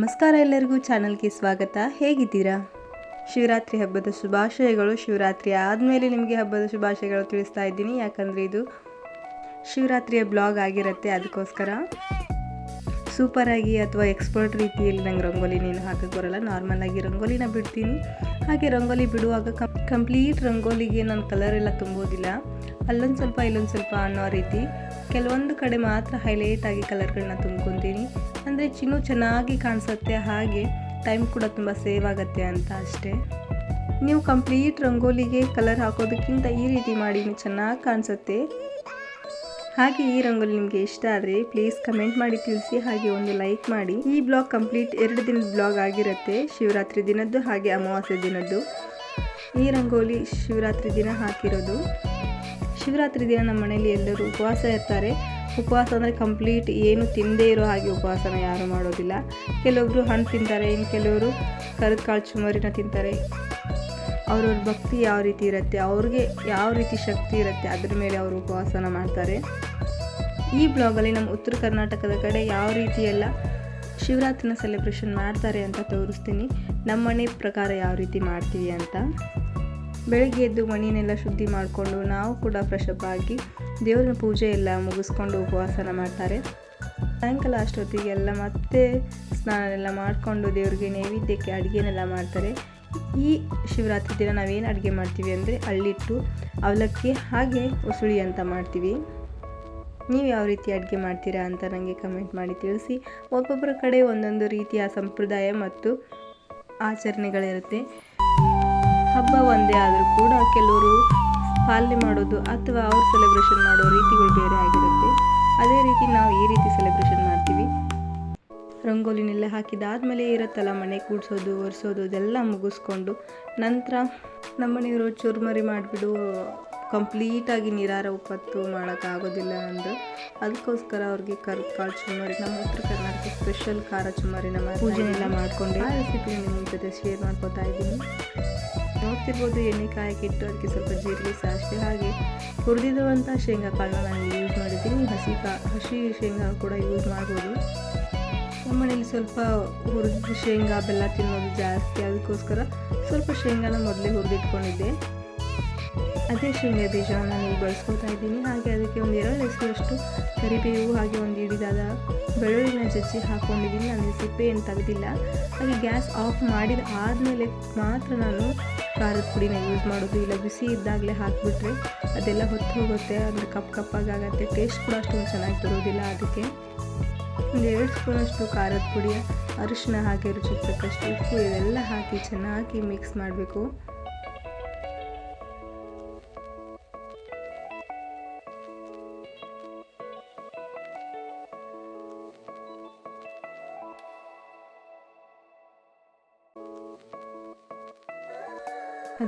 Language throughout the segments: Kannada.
ನಮಸ್ಕಾರ ಎಲ್ಲರಿಗೂ ಚಾನಲ್ಗೆ ಸ್ವಾಗತ. ಹೇಗಿದ್ದೀರಾ? ಶಿವರಾತ್ರಿ ಹಬ್ಬದ ಶುಭಾಶಯಗಳು. ಶಿವರಾತ್ರಿ ಆದಮೇಲೆ ನಿಮಗೆ ಹಬ್ಬದ ಶುಭಾಶಯಗಳು ತಿಳಿಸ್ತಾ ಇದ್ದೀನಿ. ಯಾಕಂದರೆ ಇದು ಶಿವರಾತ್ರಿಯ ಬ್ಲಾಗ್ ಆಗಿರುತ್ತೆ. ಅದಕ್ಕೋಸ್ಕರ ಸೂಪರಾಗಿ ಅಥವಾ ಎಕ್ಸ್ಪರ್ಟ್ ರೀತಿಯಲ್ಲಿ ನಂಗೆ ರಂಗೋಲಿ ನೀನು ಹಾಕಕ್ಕೆ ಬರಲ್ಲ. ನಾರ್ಮಲ್ ಆಗಿ ರಂಗೋಲಿನ ಬಿಡ್ತೀನಿ. ಹಾಗೆ ರಂಗೋಲಿ ಬಿಡುವಾಗ ಕಂಪ್ಲೀಟ್ ರಂಗೋಲಿಗೆ ನಾನು ಕಲರ್ ಎಲ್ಲ ತುಂಬೋದಿಲ್ಲ. ಅಲ್ಲೊಂದು ಸ್ವಲ್ಪ, ಇಲ್ಲೊಂದು ಸ್ವಲ್ಪ ಅನ್ನೋ ರೀತಿ. ಕೆಲವೊಂದು ಕಡೆ ಮಾತ್ರ ಹೈಲೈಟ್ ಆಗಿ ಕಲರ್ಗಳನ್ನ ತುಂಬ್ಕೊತೀನಿ. ಅಂದರೆ ಚಿನ್ನು ಚೆನ್ನಾಗಿ ಕಾಣಿಸುತ್ತೆ, ಹಾಗೆ ಟೈಮ್ ಕೂಡ ತುಂಬ ಸೇವ್ ಆಗುತ್ತೆ ಅಂತ ಅಷ್ಟೇ. ನೀವು ಕಂಪ್ಲೀಟ್ ರಂಗೋಲಿಗೆ ಕಲರ್ ಹಾಕೋದಕ್ಕಿಂತ ಈ ರೀತಿ ಮಾಡಿ ಚೆನ್ನಾಗಿ ಕಾಣಿಸುತ್ತೆ. ಹಾಗೆ ಈ ರಂಗೋಲಿ ನಿಮಗೆ ಇಷ್ಟ ಆದರೆ ಪ್ಲೀಸ್ ಕಮೆಂಟ್ ಮಾಡಿ ತಿಳಿಸಿ, ಹಾಗೆ ಒಂದು ಲೈಕ್ ಮಾಡಿ. ಈ ಬ್ಲಾಗ್ ಕಂಪ್ಲೀಟ್ ಎರಡು ದಿನದ ಬ್ಲಾಗ್ ಆಗಿರುತ್ತೆ, ಶಿವರಾತ್ರಿ ದಿನದ್ದು ಹಾಗೆ ಅಮಾವಾಸ್ಯೆ ದಿನದ್ದು. ಈ ರಂಗೋಲಿ ಶಿವರಾತ್ರಿ ದಿನ ಹಾಕಿರೋದು. ಶಿವರಾತ್ರಿ ದಿನ ನಮ್ಮ ಮನೆಯಲ್ಲಿ ಎಲ್ಲರೂ ಉಪವಾಸ ಇರ್ತಾರೆ. ಉಪವಾಸ ಅಂದರೆ ಕಂಪ್ಲೀಟ್ ಏನು ತಿಂದೇ ಇರೋ ಹಾಗೆ ಉಪವಾಸನ ಯಾರು ಮಾಡೋದಿಲ್ಲ. ಕೆಲವೊಬ್ಬರು ಹಣ್ಣು ತಿಂತಾರೆ, ಇನ್ನು ಕೆಲವರು ಕರದ ಕಾಳು ಚುಮರಿನ ತಿಂತಾರೆ. ಅವ್ರವ್ರ ಭಕ್ತಿ ಯಾವ ರೀತಿ ಇರುತ್ತೆ, ಅವ್ರಿಗೆ ಯಾವ ರೀತಿ ಶಕ್ತಿ ಇರುತ್ತೆ, ಅದ್ರ ಮೇಲೆ ಅವರು ಉಪವಾಸನ ಮಾಡ್ತಾರೆ. ಈ ಬ್ಲಾಗಲ್ಲಿ ನಮ್ಮ ಉತ್ತರ ಕರ್ನಾಟಕದ ಕಡೆ ಯಾವ ರೀತಿ ಎಲ್ಲ ಶಿವರಾತ್ರಿನ ಸೆಲೆಬ್ರೇಷನ್ ಮಾಡ್ತಾರೆ ಅಂತ ತೋರಿಸ್ತೀನಿ. ನಮ್ಮ ಮನೆ ಪ್ರಕಾರ ಯಾವ ರೀತಿ ಮಾಡ್ತೀವಿ ಅಂತ. ಬೆಳಗ್ಗೆ ಎದ್ದು ಮಣಿನೆಲ್ಲ ಶುದ್ಧಿ ಮಾಡಿಕೊಂಡು ನಾವು ಕೂಡ ಫ್ರೆಶಪ್ ಆಗಿ ದೇವರ ಪೂಜೆ ಎಲ್ಲ ಮುಗಿಸ್ಕೊಂಡು ಉಪವಾಸನ ಮಾಡ್ತಾರೆ. ಸಾಯಂಕಾಲ ಅಷ್ಟೊತ್ತಿಗೆಲ್ಲ ಮತ್ತೆ ಸ್ನಾನ ಎಲ್ಲ ಮಾಡಿಕೊಂಡು ದೇವ್ರಿಗೆ ನೈವೇದ್ಯಕ್ಕೆ ಅಡುಗೆನೆಲ್ಲ ಮಾಡ್ತಾರೆ. ಈ ಶಿವರಾತ್ರಿ ದಿನ ನಾವೇನು ಅಡುಗೆ ಮಾಡ್ತೀವಿ ಅಂದರೆ ಅಳ್ಳಿಟ್ಟು ಅವಲಕ್ಕಿ ಹಾಗೆ ಉಸುಳಿ ಅಂತ ಮಾಡ್ತೀವಿ. ನೀವು ಯಾವ ರೀತಿ ಅಡುಗೆ ಮಾಡ್ತೀರಾ ಅಂತ ನನಗೆ ಕಮೆಂಟ್ ಮಾಡಿ ತಿಳಿಸಿ. ಒಬ್ಬೊಬ್ಬರ ಕಡೆ ಒಂದೊಂದು ರೀತಿಯ ಸಂಪ್ರದಾಯ ಮತ್ತು ಆಚರಣೆಗಳಿರುತ್ತೆ. ಹಬ್ಬ ಒಂದೇ ಆದರೂ ಕೂಡ ಕೆಲವರು ಪಾಲನೆ ಮಾಡೋದು ಅಥವಾ ಅವ್ರು ಸೆಲೆಬ್ರೇಷನ್ ಮಾಡೋ ರೀತಿಗಳು ಬೇರೆ ಆಗಿರುತ್ತೆ. ಅದೇ ರೀತಿ ನಾವು ಈ ರೀತಿ ಸೆಲೆಬ್ರೇಷನ್ ಮಾಡ್ತೀವಿ. ರಂಗೋಲಿನೆಲ್ಲ ಹಾಕಿದಾದಮೇಲೆ ಇರುತ್ತಲ್ಲ ಮನೆ ಕೂಡಿಸೋದು ಒರೆಸೋದು ಇದೆಲ್ಲ ಮುಗಿಸ್ಕೊಂಡು ನಂತರ ನಮ್ಮನೆಯವರು ಚುರುಮರಿ ಮಾಡಿಬಿಡು ಕಂಪ್ಲೀಟಾಗಿ ನೀರಾರ ಉಪ್ಪತ್ತು ಮಾಡೋಕ್ಕಾಗೋದಿಲ್ಲ ಅಂದು ಅದಕ್ಕೋಸ್ಕರ ಅವ್ರಿಗೆ ಕರ್ ಕಾಳು ಚುಮ್ಮರಿ ನಮ್ಮ ಉತ್ತರ ಕರ್ನಾಟಕ ಸ್ಪೆಷಲ್ ಖಾರ ಚುಮ್ಮರಿನ ನಮ್ಮ ಪೂಜೆನೆಲ್ಲ ಮಾಡಿಕೊಂಡು ಆ ರೆಸಿಪಿ ನಿಮ್ಮ ಜೊತೆ ಶೇರ್ ಮಾಡ್ಕೋತಾ ಇದ್ದೀನಿ. ನೋಡ್ತಿರ್ಬೋದು ಎಣ್ಣೆ ಕಾಯಕ್ಕಿಟ್ಟು ಅದಕ್ಕೆ ಸ್ವಲ್ಪ ಜೀರಿಗೆ ಸಾಸಿವೆ ಹಾಗೆ ಹುರಿದಿರುವಂಥ ಶೇಂಗಾ ಕಾಳನ್ನ ನಾನು ಯೂಸ್ ಮಾಡಿದ್ದೀನಿ ಹಸಿ ಕಾ, ಹಸಿ ಶೇಂಗಾ ಕೂಡ ಯೂಸ್ ಮಾಡ್ಬೋದು. ನಮ್ಮನೇಲಿ ಸ್ವಲ್ಪ ಹುರಿದ ಶೇಂಗಾ, ಬೆಲ್ಲ ತಿನ್ನೋದು ಜಾಸ್ತಿ. ಅದಕ್ಕೋಸ್ಕರ ಸ್ವಲ್ಪ ಶೇಂಗಾನ ಮೊದಲೇ ಹುರಿದಿಟ್ಕೊಂಡಿದ್ದೆ. ಅದೇ ಶೇಂಗಾ ಬೀಜವನ್ನು ನಾನು ಬಳಸ್ಕೊತಾ ಇದ್ದೀನಿ. ಹಾಗೆ ಅದಕ್ಕೆ ಒಂದು ಎರಡು ಎಸೆಯಷ್ಟು ಕರಿಬೇವು ಹಾಗೆ ಒಂದು ಹಿಡಿದಾದ ಬೆಳ್ಳುಳ್ಳಿನ ಜಜ್ಜಿ ಹಾಕ್ಕೊಂಡಿದ್ದೀನಿ ಅಂದರೆ ಸಿಪ್ಪೆ ಏನು ತೆಗೆದಿಲ್ಲ. ಹಾಗೆ ಗ್ಯಾಸ್ ಆಫ್ ಮಾಡಿದ ಆದಮೇಲೆ ಮಾತ್ರ ನಾನು ಖಾರದ ಪುಡಿನ ಯೂಸ್ ಮಾಡೋದು ಇಲ್ಲ, ಬಿಸಿ ಇದ್ದಾಗಲೇ ಹಾಕಿಬಿಟ್ರೆ ಅದೆಲ್ಲ ಹೊತ್ತು ಹೋಗುತ್ತೆ, ಅಂದರೆ ಕಪ್ ಕಪ್ಪಾಗುತ್ತೆ ಟೇಸ್ಟ್ ಕೂಡ ಅಷ್ಟೊಂದು ಚೆನ್ನಾಗಿ ಬರೋದಿಲ್ಲ ಅದಕ್ಕೆ. ಒಂದು ಎರಡು ಸ್ಪೂನಷ್ಟು ಖಾರದ ಪುಡಿ ಅರಿಶಿನ ಹಾಕಿ, ರುಚಿಗೆ ಉಪ್ಪು, ಇವೆಲ್ಲ ಹಾಕಿ ಚೆನ್ನಾಗಿ ಮಿಕ್ಸ್ ಮಾಡಬೇಕು.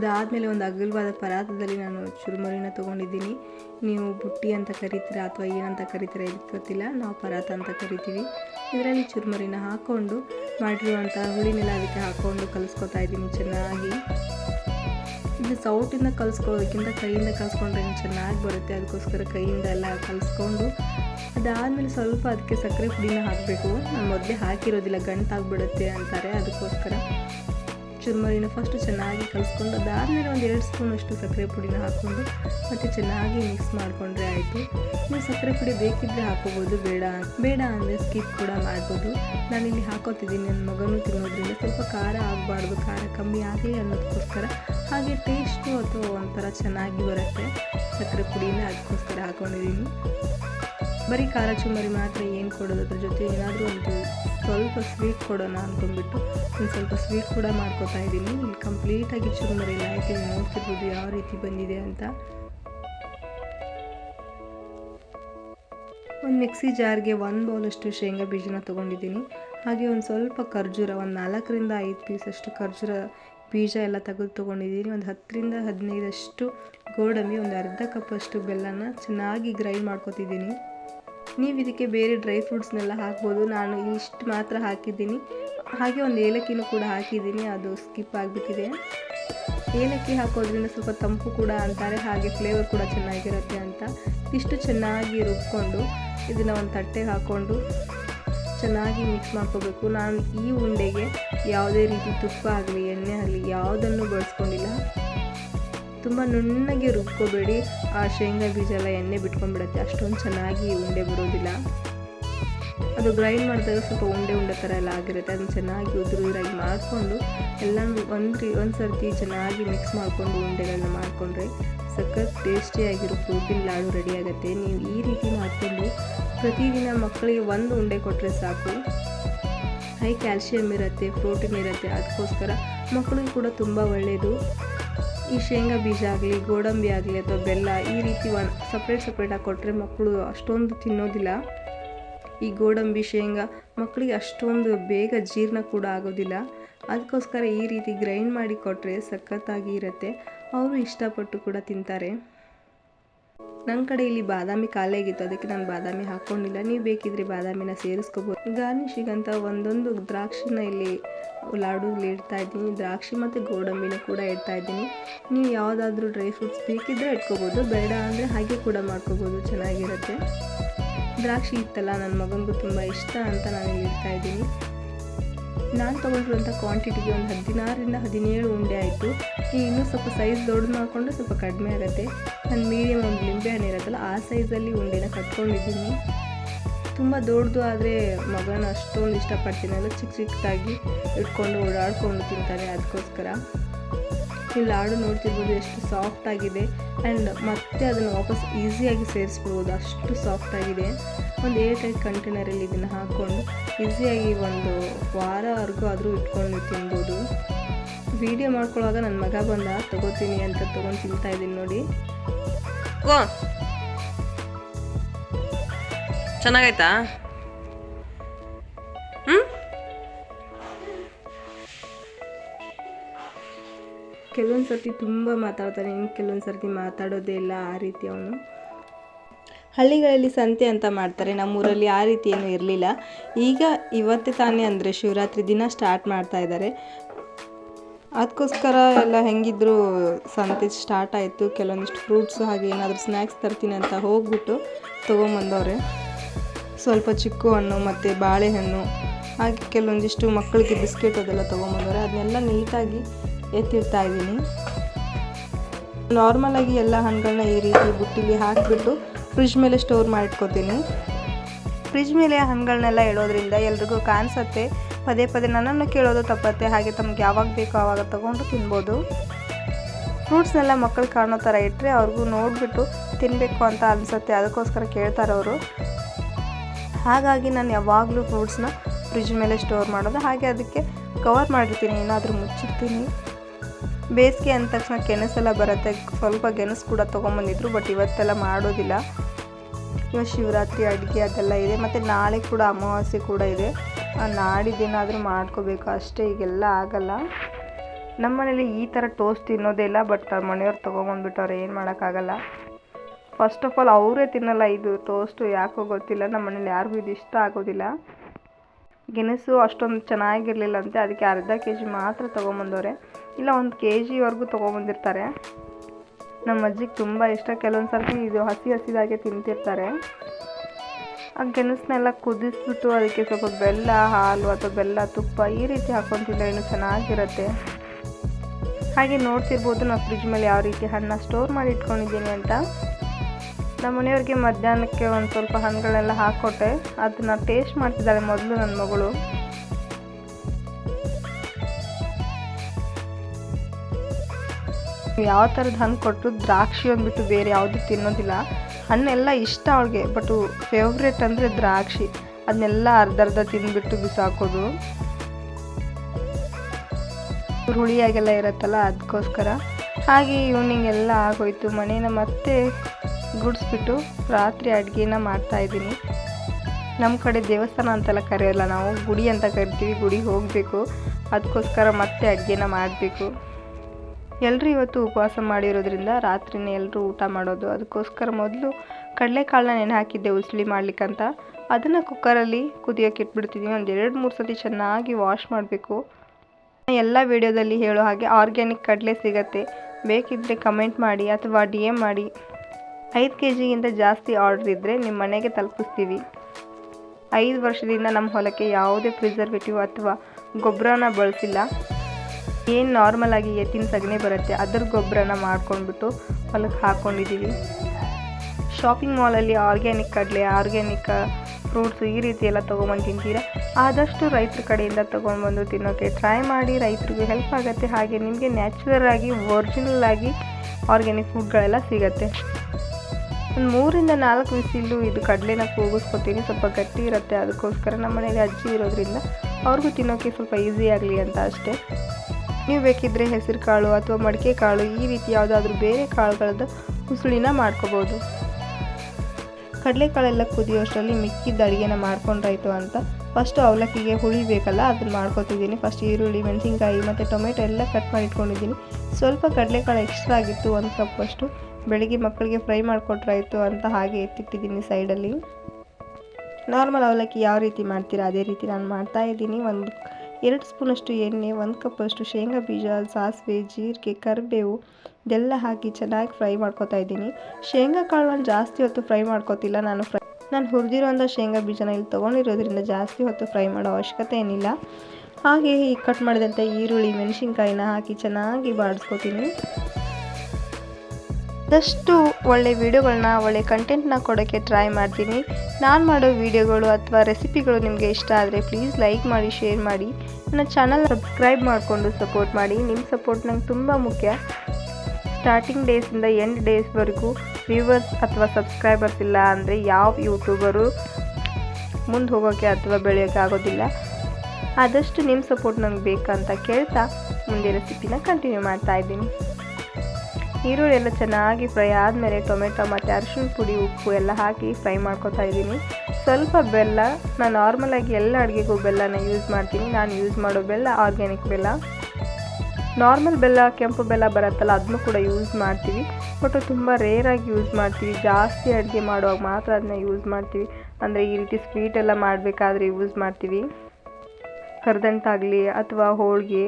ಅದಾದಮೇಲೆ ಒಂದು ಅಗಲವಾದ ಪರಾತದಲ್ಲಿ ನಾನು ಚುರುಮುರಿನ ತೊಗೊಂಡಿದ್ದೀನಿ. ನೀವು ಬುಟ್ಟಿ ಅಂತ ಕರಿತೀರಾ ಅಥವಾ ಏನಂತ ಕರಿತೀರಾ ಇದು ಗೊತ್ತಿಲ್ಲ. ನಾವು ಪರಾತ ಅಂತ ಕರಿತೀವಿ. ಇದರಲ್ಲಿ ಚುರುಮುರಿನ ಹಾಕ್ಕೊಂಡು ಮಾಡಿರುವಂಥ ಹುಳಿನೆಲ್ಲ ಅದಕ್ಕೆ ಹಾಕ್ಕೊಂಡು ಕಲಿಸ್ಕೊತಾ ಇದ್ದೀನಿ ಚೆನ್ನಾಗಿ. ಇದು ಸೌಟಿಂದ ಕಲಿಸ್ಕೊಳ್ಳೋದಕ್ಕಿಂತ ಕೈಯಿಂದ ಕಲಿಸ್ಕೊಂಡ್ರೆ ಚೆನ್ನಾಗಿ ಬರುತ್ತೆ. ಅದಕ್ಕೋಸ್ಕರ ಕೈಯಿಂದ ಎಲ್ಲ ಕಲಿಸ್ಕೊಂಡು ಅದಾದಮೇಲೆ ಸ್ವಲ್ಪ ಅದಕ್ಕೆ ಸಕ್ಕರೆ ಪುಡಿನ ಹಾಕಬೇಕು. ನಾನು ಮೊದಲೇ ಹಾಕಿರೋದಿಲ್ಲ, ಗಂಟಾಗ್ಬಿಡುತ್ತೆ ಅಂತಾರೆ. ಅದಕ್ಕೋಸ್ಕರ ಚುರುಮರಿನ ಫಸ್ಟು ಚೆನ್ನಾಗಿ ಕಲಿಸ್ಕೊಂಡು ಅದಾದಮೇಲೆ ಒಂದು ಎರಡು ಸ್ಪೂನಷ್ಟು ಸಕ್ಕರೆ ಪುಡಿನ ಹಾಕ್ಕೊಂಡು ಮತ್ತು ಚೆನ್ನಾಗಿ ಮಿಕ್ಸ್ ಮಾಡಿಕೊಂಡ್ರೆ ಆಯಿತು. ನೀವು ಸಕ್ಕರೆ ಪುಡಿ ಬೇಕಿದ್ದರೆ ಹಾಕೋಬೋದು, ಬೇಡ ಬೇಡ ಅಂದರೆ ಸ್ಕಿಪ್ ಕೂಡ ಮಾಡ್ಬೋದು. ನಾನಿಲ್ಲಿ ಹಾಕೋತಿದ್ದೀನಿ ನನ್ನ ಮಗನೂ ತಿನ್ನೋದ್ರಿಂದ ಸ್ವಲ್ಪ ಖಾರ ಆಗಬಾರ್ದು, ಖಾರ ಕಮ್ಮಿ ಆಗಲಿ ಅನ್ನೋದಕ್ಕೋಸ್ಕರ ಹಾಗೆ ಟೇಸ್ಟು ಅಥವಾ ಒಂಥರ ಚೆನ್ನಾಗಿ ಬರುತ್ತೆ. ಸಕ್ಕರೆ ಪುಡಿನೇ ಅದಕ್ಕೋಸ್ಕರ ಹಾಕ್ಕೊಂಡಿದ್ದೀನಿ ಬರೀ ಖಾರ ಚುಮರಿ ಮಾತ್ರ ಏನು ಕೊಡೋದು? ಅದ್ರ ಜೊತೆ ಏನಾದರೂ ಒಂದು ಸ್ವಲ್ಪ ಸ್ವೀಟ್ ಕೊಡೋಣ ಅಂದ್ಕೊಂಡ್ಬಿಟ್ಟು ಒಂದು ಸ್ವಲ್ಪ ಸ್ವೀಟ್ ಕೂಡ ಮಾಡ್ಕೋತಾ ಇದ್ದೀನಿ. ಇಲ್ಲಿ ಕಂಪ್ಲೀಟಾಗಿ ಚುರುಮರಿ ಲೈಟಿಂಗ್ ನೋಡ್ತಿರ್ಬೋದು ಯಾವ ರೀತಿ ಬಂದಿದೆ ಅಂತ. ಒಂದು ಮಿಕ್ಸಿ ಜಾರ್ಗೆ ಒಂದು ಬೌಲಷ್ಟು ಶೇಂಗಾ ಬೀಜನ ತೊಗೊಂಡಿದ್ದೀನಿ. ಹಾಗೆ ಒಂದು ಸ್ವಲ್ಪ ಖರ್ಜೂರ, ಒಂದು ನಾಲ್ಕರಿಂದ ಐದು ಪೀಸಷ್ಟು ಖರ್ಜೂರ ಬೀಜ ಎಲ್ಲ ತೆಗೆದು ತೊಗೊಂಡಿದ್ದೀನಿ. ಒಂದು ಹತ್ತರಿಂದ ಹದಿನೈದಷ್ಟು ಗೋಡಂಬಿ, ಒಂದು ಅರ್ಧ ಕಪ್ಪಷ್ಟು ಬೆಲ್ಲನ ಚೆನ್ನಾಗಿ ಗ್ರೈಂಡ್ ಮಾಡ್ಕೊತಿದ್ದೀನಿ. ನೀವು ಇದಕ್ಕೆ ಬೇರೆ ಡ್ರೈ ಫ್ರೂಟ್ಸ್ನೆಲ್ಲ ಹಾಕ್ಬೋದು. ನಾನು ಇಷ್ಟು ಮಾತ್ರ ಹಾಕಿದ್ದೀನಿ. ಹಾಗೆ ಒಂದು ಏಲಕ್ಕಿನೂ ಕೂಡ ಹಾಕಿದ್ದೀನಿ. ಅದು ಸ್ಕಿಪ್ ಆಗಿಬಿಟ್ಟಿದೆ. ಏಲಕ್ಕಿ ಹಾಕೋದ್ರಿಂದ ಸ್ವಲ್ಪ ತಂಪು ಕೂಡ ಅಂತಾರೆ. ಹಾಗೆ ಫ್ಲೇವರ್ ಕೂಡ ಚೆನ್ನಾಗಿರುತ್ತೆ ಅಂತ. ಇಷ್ಟು ಚೆನ್ನಾಗಿ ರುಬ್ಕೊಂಡು ಇದನ್ನು ಒಂದು ತಟ್ಟೆಗೆ ಹಾಕ್ಕೊಂಡು ಚೆನ್ನಾಗಿ ಮಿಕ್ಸ್ ಮಾಡ್ಕೋಬೇಕು. ನಾನು ಈ ಉಂಡೆಗೆ ಯಾವುದೇ ರೀತಿ ತುಪ್ಪ ಆಗಲಿ, ಎಣ್ಣೆ ಆಗಲಿ ಯಾವುದನ್ನು ಬಳಸ್ಕೊಂಡಿಲ್ಲ. ತುಂಬ ನುಣ್ಣಗೆ ರುಬ್ಕೋಬೇಡಿ. ಆ ಶೇಂಗಾ ಬೀಜ ಎಲ್ಲ ಎಣ್ಣೆ ಬಿಟ್ಕೊಂಡ್ಬಿಡುತ್ತೆ. ಅಷ್ಟೊಂದು ಚೆನ್ನಾಗಿ ಉಂಡೆ ಬರೋದಿಲ್ಲ. ಅದು ಗ್ರೈಂಡ್ ಮಾಡಿದಾಗ ಸ್ವಲ್ಪ ಉಂಡೆ ಉಂಡೆ ಥರ ಎಲ್ಲ ಆಗಿರುತ್ತೆ. ಅದನ್ನು ಚೆನ್ನಾಗಿ ಉದುರು ಉದುರಾಗಿ ಮಾಡಿಕೊಂಡು ಎಲ್ಲ ಒಂದು ಒಂದು ಸರ್ತಿ ಚೆನ್ನಾಗಿ ಮಿಕ್ಸ್ ಮಾಡಿಕೊಂಡು ಉಂಡೆಗಳನ್ನ ಮಾಡಿಕೊಂಡ್ರೆ ಸಖತ್ ಟೇಸ್ಟಿಯಾಗಿರೋ ಪ್ರೋಟೀನ್ ಲಾಡು ರೆಡಿ ಆಗುತ್ತೆ. ನೀವು ಈ ರೀತಿ ಮಾಡಿಕೊಂಡು ಪ್ರತಿದಿನ ಮಕ್ಕಳಿಗೆ ಒಂದು ಉಂಡೆ ಕೊಟ್ಟರೆ ಸಾಕು. ಹೈ ಕ್ಯಾಲ್ಶಿಯಮ್ ಇರುತ್ತೆ ಪ್ರೋಟೀನ್ ಇರುತ್ತೆ. ಅದಕ್ಕೋಸ್ಕರ ಮಕ್ಕಳಿಗೆ ಕೂಡ ತುಂಬ ಒಳ್ಳೆಯದು ಈ ಶೇಂಗಾ ಬೀಜ ಆಗಲಿ, ಗೋಡಂಬಿ ಆಗಲಿ ಅಥವಾ ಬೆಲ್ಲ ಈ ರೀತಿ ಒನ್ ಸಪ್ರೇಟ್ ಸಪ್ರೇಟಾಗಿ ಕೊಟ್ಟರೆ ಮಕ್ಕಳು ಅಷ್ಟೊಂದು ತಿನ್ನೋದಿಲ್ಲ. ಈ ಗೋಡಂಬಿ, ಶೇಂಗಾ ಮಕ್ಕಳಿಗೆ ಅಷ್ಟೊಂದು ಬೇಗ ಜೀರ್ಣ ಕೂಡ ಆಗೋದಿಲ್ಲ. ಅದಕ್ಕೋಸ್ಕರ ಈ ರೀತಿ ಗ್ರೈಂಡ್ ಮಾಡಿ ಕೊಟ್ಟರೆ ಸಖತ್ತಾಗಿ ಇರುತ್ತೆ. ಅವರು ಇಷ್ಟಪಟ್ಟು ಕೂಡ ತಿಂತಾರೆ. ನನ್ನ ಕಡೆ ಇಲ್ಲಿ ಬಾದಾಮಿ ಖಾಲಿ ಆಗಿತ್ತು, ಅದಕ್ಕೆ ನಾನು ಬಾದಾಮಿ ಹಾಕ್ಕೊಂಡಿಲ್ಲ ನೀವು ಬೇಕಿದ್ರೆ ಬಾದಾಮಿನ ಸೇರಿಸ್ಕೋಬೋದು. ಗಾರ್ನಿಷಿಗಂತ ಒಂದೊಂದು ದ್ರಾಕ್ಷಿನ ಇಲ್ಲಿ ಲಾಡುಲಿ ಇಡ್ತಾ ಇದ್ದೀನಿ. ದ್ರಾಕ್ಷಿ ಮತ್ತು ಗೋಡಂಬಿನ ಕೂಡ ಇಡ್ತಾ ಇದ್ದೀನಿ. ನೀವು ಯಾವುದಾದ್ರೂ ಡ್ರೈ ಫ್ರೂಟ್ಸ್ ಬೇಕಿದ್ದರೆ ಇಟ್ಕೋಬೋದು, ಬೇಡ ಅಂದರೆ ಹಾಗೆ ಕೂಡ ಮಾಡ್ಕೋಬೋದು, ಚೆನ್ನಾಗಿರುತ್ತೆ. ದ್ರಾಕ್ಷಿ ಇತ್ತಲ್ಲ ನನ್ನ ಮಗನಿಗೂ ತುಂಬ ಇಷ್ಟ ಅಂತ ನಾನು ಇಡ್ತಾ ಇದ್ದೀನಿ. ನಾನು ತೊಗೊಂಡಿರುವಂಥ ಕ್ವಾಂಟಿಟಿಗೆ ಒಂದು ಹದಿನಾರರಿಂದ ಹದಿನೇಳು ಉಂಡೆ ಆಯಿತು. ಇನ್ನೂ ಸ್ವಲ್ಪ ಸೈಜ್ ದೊಡ್ಡದು ಮಾಡಿಕೊಂಡ್ರೆ ಸ್ವಲ್ಪ ಕಡಿಮೆ ಆಗುತ್ತೆ. ನಾನು ಮೀಡಿಯಮ್ ಒಂದು ಲಿಂಬೆ ಹಣ್ಣು ಇರುತ್ತಲ್ಲ, ಆ ಸೈಜಲ್ಲಿ ಉಂಡೆನ ಕಟ್ಕೊಂಡಿದ್ದೀನಿ. ತುಂಬ ದೊಡ್ಡದು ಆದರೆ ಮಗನ ಅಷ್ಟೊಂದು ಇಷ್ಟಪಡ್ತೀನಿ. ಅಂದರೆ ಚಿಕ್ಕ ಚಿಕ್ಕದಾಗಿ ಇಟ್ಕೊಂಡು ಓಡಾಡ್ಕೊಂಡು ತಿಂತಾನೆ ಅದಕ್ಕೋಸ್ಕರ ಈ ಲಾಡು ನೋಡ್ತಿರ್ಬೋದು ಎಷ್ಟು ಸಾಫ್ಟ್ ಆಗಿದೆ. ಆ್ಯಂಡ್ ಮತ್ತೆ ಅದನ್ನು ವಾಪಸ್ ಈಸಿಯಾಗಿ ಸೇರಿಸ್ಬೋದು ಅಷ್ಟು ಸಾಫ್ಟ್ ಆಗಿದೆ. ಒಂದು ಏರ್ ಟೈಟ್ ಕಂಟೈನರಲ್ಲಿ ಇದನ್ನು ಹಾಕ್ಕೊಂಡು ಈಸಿಯಾಗಿ ಒಂದು ವಾರವರೆಗೂ ಆದರೂ ಇಟ್ಕೊಂಡು ತಿನ್ಬೋದು. ವಿಡಿಯೋ ಮಾಡ್ಕೊಳ್ಳುವಾಗ ನನ್ನ ಮಗ ಬಂದ ತಗೋತೀನಿ ಅಂತ ತಗೊಂಡು ತಿಂತಾ ಇದ್ದೀನಿ ನೋಡಿ. ಓ ಚೆನ್ನಾಗೈತಾ ಹ್ಞೂ ಕೆಲವೊಂದು ಸರ್ತಿ ತುಂಬ ಮಾತಾಡ್ತಾನೆ ಇನ್ನು ಕೆಲವೊಂದು ಸರ್ತಿ ಮಾತಾಡೋದೇ ಇಲ್ಲ ಆ ರೀತಿ ಅವನು. ಹಳ್ಳಿಗಳಲ್ಲಿ ಸಂತೆ ಅಂತ ಮಾಡ್ತಾರೆ ನಮ್ಮೂರಲ್ಲಿ ಆ ರೀತಿ ಏನೂ ಇರಲಿಲ್ಲ. ಈಗ ಇವತ್ತೇ ತಾನೇ ಅಂದರೆ ಶಿವರಾತ್ರಿ ದಿನ ಸ್ಟಾರ್ಟ್ ಮಾಡ್ತಾ ಇದ್ದಾರೆ. ಅದಕ್ಕೋಸ್ಕರ ಎಲ್ಲ ಹೆಂಗಿದ್ರು ಸಂತೆ ಸ್ಟಾರ್ಟ್ ಆಯಿತು. ಕೆಲವೊಂದಿಷ್ಟು ಫ್ರೂಟ್ಸು ಹಾಗೆ ಏನಾದರೂ ಸ್ನ್ಯಾಕ್ಸ್ ತರ್ತೀನಿ ಅಂತ ಹೋಗ್ಬಿಟ್ಟು ತೊಗೊಂಬಂದವ್ರೆ. ಸ್ವಲ್ಪ ಚಿಕ್ಕು ಹಣ್ಣು ಮತ್ತು ಬಾಳೆಹಣ್ಣು, ಹಾಗೆ ಕೆಲವೊಂದಿಷ್ಟು ಮಕ್ಕಳಿಗೆ ಬಿಸ್ಕೆಟ್ ಅದೆಲ್ಲ ತೊಗೊಂಬಂದವ್ರೆ. ಅದನ್ನೆಲ್ಲ ನೀಟಾಗಿ ಎತ್ತಿಡ್ತಾ ಇದ್ದೀನಿ. ನಾರ್ಮಲಾಗಿ ಎಲ್ಲ ಹಣ್ಣುಗಳನ್ನ ಈ ರೀತಿ ಬುಟ್ಟಿಲಿ ಹಾಕಿಬಿಟ್ಟು ಫ್ರಿಜ್ ಮೇಲೆ ಸ್ಟೋರ್ ಮಾಡಿಟ್ಕೋತೀನಿ. ಫ್ರಿಜ್ ಮೇಲೆ ಹಣ್ಣುಗಳನ್ನೆಲ್ಲ ಇಡೋದ್ರಿಂದ ಎಲ್ರಿಗೂ ಕಾಣಿಸುತ್ತೆ. ಪದೇ ಪದೇ ನನ್ನನ್ನು ಕೇಳೋದು ತಪ್ಪತ್ತೆ. ಹಾಗೆ ತಮ್ಗೆ ಯಾವಾಗ ಬೇಕೋ ಆವಾಗ ತಗೊಂಡು ತಿನ್ಬೋದು. ಫ್ರೂಟ್ಸ್ನೆಲ್ಲ ಮಕ್ಕಳು ಕಾಣೋ ಥರ ಇಟ್ಟರೆ ಅವ್ರಿಗೂ ನೋಡಿಬಿಟ್ಟು ತಿನ್ನಬೇಕು ಅಂತ ಅನಿಸುತ್ತೆ. ಅದಕ್ಕೋಸ್ಕರ ಕೇಳ್ತಾರೆ ಅವರು. ಹಾಗಾಗಿ ನಾನು ಯಾವಾಗಲೂ ಫ್ರೂಟ್ಸ್ನ ಫ್ರಿಜ್ ಮೇಲೆ ಸ್ಟೋರ್ ಮಾಡೋದು. ಹಾಗೆ ಅದಕ್ಕೆ ಕವರ್ ಮಾಡಿರ್ತೀನಿ. ಏನಾದರೂ ಮುಚ್ಚಿರ್ತೀನಿ. ಬೇಸಿಗೆ ಅಂದ ತಕ್ಷಣ ಗೆಣಸೆಲ್ಲ ಬರುತ್ತೆ. ಸ್ವಲ್ಪ ಗೆಣಸು ಕೂಡ ತೊಗೊಂಬಂದಿದ್ರು ಬಟ್ ಇವತ್ತೆಲ್ಲ ಮಾಡೋದಿಲ್ಲ. ಇವತ್ತು ಶಿವರಾತ್ರಿ ಅಡುಗೆ ಅದೆಲ್ಲ ಇದೆ. ಮತ್ತು ನಾಳೆ ಕೂಡ ಅಮಾವಾಸ್ಯೆ ಕೂಡ ಇದೆ. ನಾಡಿದ್ದೇನಾದರೂ ಮಾಡ್ಕೋಬೇಕು. ಅಷ್ಟೇ ಈಗೆಲ್ಲ ಆಗಲ್ಲ. ನಮ್ಮ ಮನೇಲಿ ಈ ಥರ ಟೋಸ್ಟ್ ತಿನ್ನೋದೇ ಇಲ್ಲ ಬಟ್ ನಮ್ಮ ಮನೆಯವ್ರು ತೊಗೊಂಬಂದ್ಬಿಟ್ಟು ಅವ್ರು ಏನು ಮಾಡೋಕ್ಕಾಗಲ್ಲ. ಫಸ್ಟ್ ಆಫ್ ಆಲ್ ಅವರೇ ತಿನ್ನಲ್ಲ ಇದು ಟೋಸ್ಟು ಯಾಕೋ ಗೊತ್ತಿಲ್ಲ. ನಮ್ಮ ಮನೇಲಿ ಯಾರಿಗೂ ಇದು ಇಷ್ಟ ಆಗೋದಿಲ್ಲ. ಗೆಣಸು ಅಷ್ಟೊಂದು ಚೆನ್ನಾಗಿರಲಿಲ್ಲಂತೆ ಅದಕ್ಕೆ ಅರ್ಧ ಕೆ ಜಿ ಮಾತ್ರ ತೊಗೊಂಬಂದವ್ರೆ. ಇಲ್ಲ, ಒಂದು ಕೆ ಜಿವರೆಗೂ ತೊಗೊಂಬಂದಿರ್ತಾರೆ. ನಮ್ಮ ಅಜ್ಜಿಗೆ ತುಂಬ ಇಷ್ಟ. ಕೆಲವೊಂದು ಸರ್ತಿ ಇದು ಹಸಿ ಹಸಿದಾಗೆ ತಿಂತಿರ್ತಾರೆ. ಆ ಗೆಣಸನ್ನೆಲ್ಲ ಕುದಿಸ್ಬಿಟ್ಟು ಅದಕ್ಕೆ ಸ್ವಲ್ಪ ಬೆಲ್ಲ, ಹಾಲು ಅಥವಾ ಬೆಲ್ಲ, ತುಪ್ಪ ಈ ರೀತಿ ಹಾಕೊಂಡು ತಿಂದರೆ ಇನ್ನೂ ಚೆನ್ನಾಗಿರುತ್ತೆ. ಹಾಗೆ ನೋಡ್ತಿರ್ಬೋದು ನಾವು ಫ್ರಿಜ್ ಮೇಲೆ ಯಾವ ರೀತಿ ಹಣ್ಣು ಸ್ಟೋರ್ ಮಾಡಿ ಇಟ್ಕೊಂಡಿದ್ದೀನಿ ಅಂತ. ನಮ್ಮ ಮನೆಯವ್ರಿಗೆ ಮಧ್ಯಾಹ್ನಕ್ಕೆ ಒಂದು ಸ್ವಲ್ಪ ಹಣ್ಣುಗಳೆಲ್ಲ ಹಾಕ್ಕೊಟ್ಟೆ ಅದನ್ನ ಟೇಸ್ಟ್ ಮಾಡ್ತಿದ್ದಾಳೆ ಮೊದಲು ನನ್ನ ಮಗಳು. ಯಾವ ಥರದ ಹಣ್ಣು ಕೊಟ್ಟರು ದ್ರಾಕ್ಷಿ ಅಂದ್ಬಿಟ್ಟು ಬೇರೆ ಯಾವುದು ತಿನ್ನೋದಿಲ್ಲ. ಹಣ್ಣೆಲ್ಲ ಇಷ್ಟ ಅವಳಿಗೆ ಬಟ್ ಫೇವ್ರೇಟ್ ಅಂದರೆ ದ್ರಾಕ್ಷಿ. ಅದನ್ನೆಲ್ಲ ಅರ್ಧ ಅರ್ಧ ತಿಂದ್ಬಿಟ್ಟು ಬಿಸಾಕೋದು. ಹುಳಿಯಾಗೆಲ್ಲ ಇರುತ್ತಲ್ಲ ಅದಕ್ಕೋಸ್ಕರ ಹಾಗೆ ಈವ್ನಿಂಗ್ ಎಲ್ಲ ಆಗೋಯ್ತು. ಮನೇನ ಮತ್ತೆ ಗುಡಿಸ್ಬಿಟ್ಟು ರಾತ್ರಿ ಅಡುಗೆನ ಮಾಡ್ತಾಯಿದ್ದೀನಿ ನಮ್ಮ ಕಡೆ ದೇವಸ್ಥಾನ ಅಂತೆಲ್ಲ ಕರೆಯಲ್ಲ, ನಾವು ಗುಡಿ ಅಂತ ಕರಿತೀವಿ, ಗುಡಿಗೆ ಹೋಗಬೇಕು. ಅದಕ್ಕೋಸ್ಕರ ಮತ್ತೆ ಅಡುಗೆನ ಮಾಡಬೇಕು. ಎಲ್ಲರೂ ಇವತ್ತು ಉಪವಾಸ ಮಾಡಿರೋದ್ರಿಂದ ರಾತ್ರಿನೇ ಎಲ್ಲರೂ ಊಟ ಮಾಡೋದು. ಅದಕ್ಕೋಸ್ಕರ ಮೊದಲು ಕಡಲೆಕಾಳನ್ನ ನೆನೆ ಹಾಕಿದ್ದೆ ಉಸ್ಲಿ ಮಾಡ್ಲಿಕ್ಕಂತ. ಅದನ್ನು ಕುಕ್ಕರಲ್ಲಿ ಕುದಿಯೋಕೆ ಇಟ್ಬಿಡ್ತಿದ್ದೀನಿ ಒಂದು ಎರಡು ಮೂರು ಸತಿ ಚೆನ್ನಾಗಿ ವಾಶ್ ಮಾಡಬೇಕು. ಎಲ್ಲ ವಿಡಿಯೋದಲ್ಲಿ ಹೇಳೋ ಹಾಗೆ ಆರ್ಗ್ಯಾನಿಕ್ ಕಡಲೆ ಸಿಗತ್ತೆ. ಬೇಕಿದ್ದರೆ ಕಮೆಂಟ್ ಮಾಡಿ ಅಥವಾ ಡಿ ಎಂ ಮಾಡಿ. ಐದು ಕೆ ಜಿಗಿಂತ ಜಾಸ್ತಿ ಆರ್ಡರ್ ಇದ್ದರೆ ನಿಮ್ಮ ಮನೆಗೆ ತಲುಪಿಸ್ತೀವಿ. ಐದು ವರ್ಷದಿಂದ ನಮ್ಮ ಹೊಲಕ್ಕೆ ಯಾವುದೇ ಪ್ರಿಸರ್ವೇಟಿವ್ ಅಥವಾ ಗೊಬ್ಬರನ ಬಳಸಿಲ್ಲ. ಏನು ನಾರ್ಮಲ್ ಆಗಿ ಎತ್ತಿನ ಸಗಣಿ ಬರುತ್ತೆ, ಅದ್ರ ಗೊಬ್ಬರನ ಮಾಡ್ಕೊಂಡ್ಬಿಟ್ಟು ಹೊಲಕ್ಕೆ ಹಾಕ್ಕೊಂಡಿದ್ದೀವಿ ಶಾಪಿಂಗ್ ಮಾಲಲ್ಲಿ ಆರ್ಗ್ಯಾನಿಕ್ ಕಡಲೆ ಆರ್ಗ್ಯಾನಿಕ್ ಫ್ರೂಟ್ಸು ಈ ರೀತಿ ಎಲ್ಲ ತೊಗೊಂಬಂದು ತಿಂತೀರಾ. ಆದಷ್ಟು ರೈತರ ಕಡೆಯಿಂದ ತೊಗೊಂಡ್ಬಂದು ತಿನ್ನೋಕ್ಕೆ ಟ್ರೈ ಮಾಡಿ, ರೈತರಿಗೆ ಹೆಲ್ಪ್ ಆಗುತ್ತೆ. ಹಾಗೆ ನಿಮಗೆ ನ್ಯಾಚುರಲ್ ಆಗಿ ಒರಿಜಿನಲ್ ಆಗಿ ಆರ್ಗ್ಯಾನಿಕ್ ಫುಡ್ಗಳೆಲ್ಲ ಸಿಗುತ್ತೆ. ಒಂದು ಮೂರಿಂದ ನಾಲ್ಕು ವಿಸಿಲು ಇದು ಕಡಲೆನ ಕೂಗಿಸ್ಕೊತೀನಿ ಸ್ವಲ್ಪ ಗಟ್ಟಿ ಇರುತ್ತೆ, ಅದಕ್ಕೋಸ್ಕರ ನಮ್ಮ ಮನೇಲಿ ಅಜ್ಜಿ ಇರೋದ್ರಿಂದ ಅವ್ರಿಗೂ ತಿನ್ನೋಕ್ಕೆ ಸ್ವಲ್ಪ ಈಸಿ ಆಗಲಿ ಅಂತ ಅಷ್ಟೇ. ನೀವು ಬೇಕಿದ್ದರೆ ಹೆಸರು ಕಾಳು ಅಥವಾ ಮಡಿಕೆ ಕಾಳು, ಈ ರೀತಿ ಯಾವುದಾದ್ರೂ ಬೇರೆ ಕಾಳುಗಳದ್ದು ಉಸುಳಿನ ಮಾಡ್ಕೋಬೋದು. ಕಡಲೆಕಾಳೆಲ್ಲ ಕುದಿಯೋಷ್ಟರಲ್ಲಿ ಮಿಕ್ಕಿದ್ದ ಅಡುಗೆನ ಮಾಡ್ಕೊಂಡ್ರಾಯ್ತು ಅಂತ ಫಸ್ಟು ಅವಲಕ್ಕಿಗೆ ಹುಳಿ ಬೇಕಲ್ಲ, ಅದನ್ನು ಮಾಡ್ಕೊತಿದ್ದೀನಿ. ಫಸ್ಟ್ ಈರುಳ್ಳಿ, ಮೆಣಸಿನ್ಕಾಯಿ ಮತ್ತು ಟೊಮೆಟೊ ಎಲ್ಲ ಕಟ್ ಮಾಡಿ ಇಟ್ಕೊಂಡಿದ್ದೀನಿ ಸ್ವಲ್ಪ ಕಡಲೆಕಾಳು ಎಕ್ಸ್ಟ್ರಾ ಆಗಿತ್ತು, ಒಂದು ಕಪ್ಪಷ್ಟು ಬೆಳಗ್ಗೆ ಮಕ್ಕಳಿಗೆ ಫ್ರೈ ಮಾಡಿಕೊಟ್ರಾಯ್ತು ಅಂತ ಹಾಗೆ ಎತ್ತಿಟ್ಟಿದ್ದೀನಿ ಸೈಡಲ್ಲಿ ನಾರ್ಮಲ್ ಅವಲಕ್ಕಿ ಯಾವ ರೀತಿ ಮಾಡ್ತೀರಾ? ಅದೇ ರೀತಿ ನಾನು ಮಾಡ್ತಾ ಇದ್ದೀನಿ. ಒಂದು ಎರಡು ಸ್ಪೂನಷ್ಟು ಎಣ್ಣೆ, ಒಂದು ಕಪ್ಪಷ್ಟು ಶೇಂಗಾ ಬೀಜ, ಸಾಸಿವೆ, ಜೀರಿಗೆ, ಕರಿಬೇವು, ಇದೆಲ್ಲ ಹಾಕಿ ಚೆನ್ನಾಗಿ ಫ್ರೈ ಮಾಡ್ಕೊತಾ ಇದ್ದೀನಿ. ಶೇಂಗಾ ಕಾಳನ್ನು ಜಾಸ್ತಿ ಹೊತ್ತು ಫ್ರೈ ಮಾಡ್ಕೋತಿಲ್ಲ ನಾನು ಫ್ರೈ ನಾನು ಹುರಿದಿರೋಂಥ ಶೇಂಗಾ ಬೀಜನ ಇಲ್ಲಿ ತೊಗೊಂಡಿರೋದ್ರಿಂದ ಜಾಸ್ತಿ ಹೊತ್ತು ಫ್ರೈ ಮಾಡೋ ಅವಶ್ಯಕತೆ ಏನಿಲ್ಲ. ಹಾಗೆ ಈ ಕಟ್ ಮಾಡಿದಂಥ ಈರುಳ್ಳಿ, ಮೆಣಸಿನ್ಕಾಯಿನ ಹಾಕಿ ಚೆನ್ನಾಗಿ ಬಾಡಿಸ್ಕೊತೀನಿ. ಆದಷ್ಟು ಒಳ್ಳೆ ವೀಡಿಯೋಗಳನ್ನ ಒಳ್ಳೆ ಕಂಟೆಂಟ್ನ ಕೊಡೋಕ್ಕೆ ಟ್ರೈ ಮಾಡ್ತೀನಿ. ನಾನು ಮಾಡೋ ವೀಡಿಯೋಗಳು ಅಥವಾ ರೆಸಿಪಿಗಳು ನಿಮಗೆ ಇಷ್ಟ ಆದರೆ ಪ್ಲೀಸ್ ಲೈಕ್ ಮಾಡಿ ಶೇರ್ ಮಾಡಿ. ನನ್ನ ಚಾನಲ್ ಸಬ್ಸ್ಕ್ರೈಬ್ ಮಾಡಿಕೊಂಡು ಸಪೋರ್ಟ್ ಮಾಡಿ. ನಿಮ್ಮ ಸಪೋರ್ಟ್ ನಂಗೆ ತುಂಬ ಮುಖ್ಯ. ಸ್ಟಾರ್ಟಿಂಗ್ ಡೇಸಿಂದ ಎಂಡ್ ಡೇಸ್ವರೆಗೂ ವ್ಯೂವರ್ಸ್ ಅಥವಾ ಸಬ್ಸ್ಕ್ರೈಬರ್ಸ್ ಇಲ್ಲ ಅಂದರೆ ಯಾವ ಯೂಟ್ಯೂಬರು ಮುಂದೆ ಹೋಗೋಕ್ಕೆ ಅಥವಾ ಬೆಳೆಯೋಕ್ಕೆ ಆಗೋದಿಲ್ಲ. ಆದಷ್ಟು ನಿಮ್ಮ ಸಪೋರ್ಟ್ ನನಗೆ ಬೇಕಂತ ಕೇಳ್ತಾ ಮುಂದೆ ರೆಸಿಪಿನ ಕಂಟಿನ್ಯೂ ಮಾಡ್ತಾ ಇದ್ದೀನಿ. ಈರುಳ್ಳಿ ಎಲ್ಲ ಚೆನ್ನಾಗಿ ಫ್ರೈ ಆದಮೇಲೆ ಟೊಮೆಟೊ ಮತ್ತು ಅರಿಶಿಣ ಪುಡಿ, ಉಪ್ಪು ಎಲ್ಲ ಹಾಕಿ ಫ್ರೈ ಮಾಡ್ಕೊತಾ ಇದ್ದೀನಿ. ಸ್ವಲ್ಪ ಬೆಲ್ಲ, ನಾನು ನಾರ್ಮಲಾಗಿ ಎಲ್ಲ ಅಡುಗೆಗೂ ಬೆಲ್ಲನ ಯೂಸ್ ಮಾಡ್ತೀನಿ. ನಾನು ಯೂಸ್ ಮಾಡೋ ಬೆಲ್ಲ ಆರ್ಗ್ಯಾನಿಕ್ ಬೆಲ್ಲ. ನಾರ್ಮಲ್ ಬೆಲ್ಲ, ಕೆಂಪು ಬೆಲ್ಲ ಬರುತ್ತಲ್ಲ ಅದನ್ನು ಕೂಡ ಯೂಸ್ ಮಾಡ್ತೀವಿ. ಬಟ್ ತುಂಬ ರೇರಾಗಿ ಯೂಸ್ ಮಾಡ್ತೀವಿ. ಜಾಸ್ತಿ ಅಡುಗೆ ಮಾಡುವಾಗ ಮಾತ್ರ ಅದನ್ನ ಯೂಸ್ ಮಾಡ್ತೀವಿ. ಅಂದರೆ ಈ ರೀತಿ ಸ್ವೀಟ್ ಎಲ್ಲ ಮಾಡಬೇಕಾದ್ರೆ ಯೂಸ್ ಮಾಡ್ತೀವಿ. ಕರ್ದಂಟಾಗಲಿ ಅಥವಾ ಹೋಳಿಗೆ.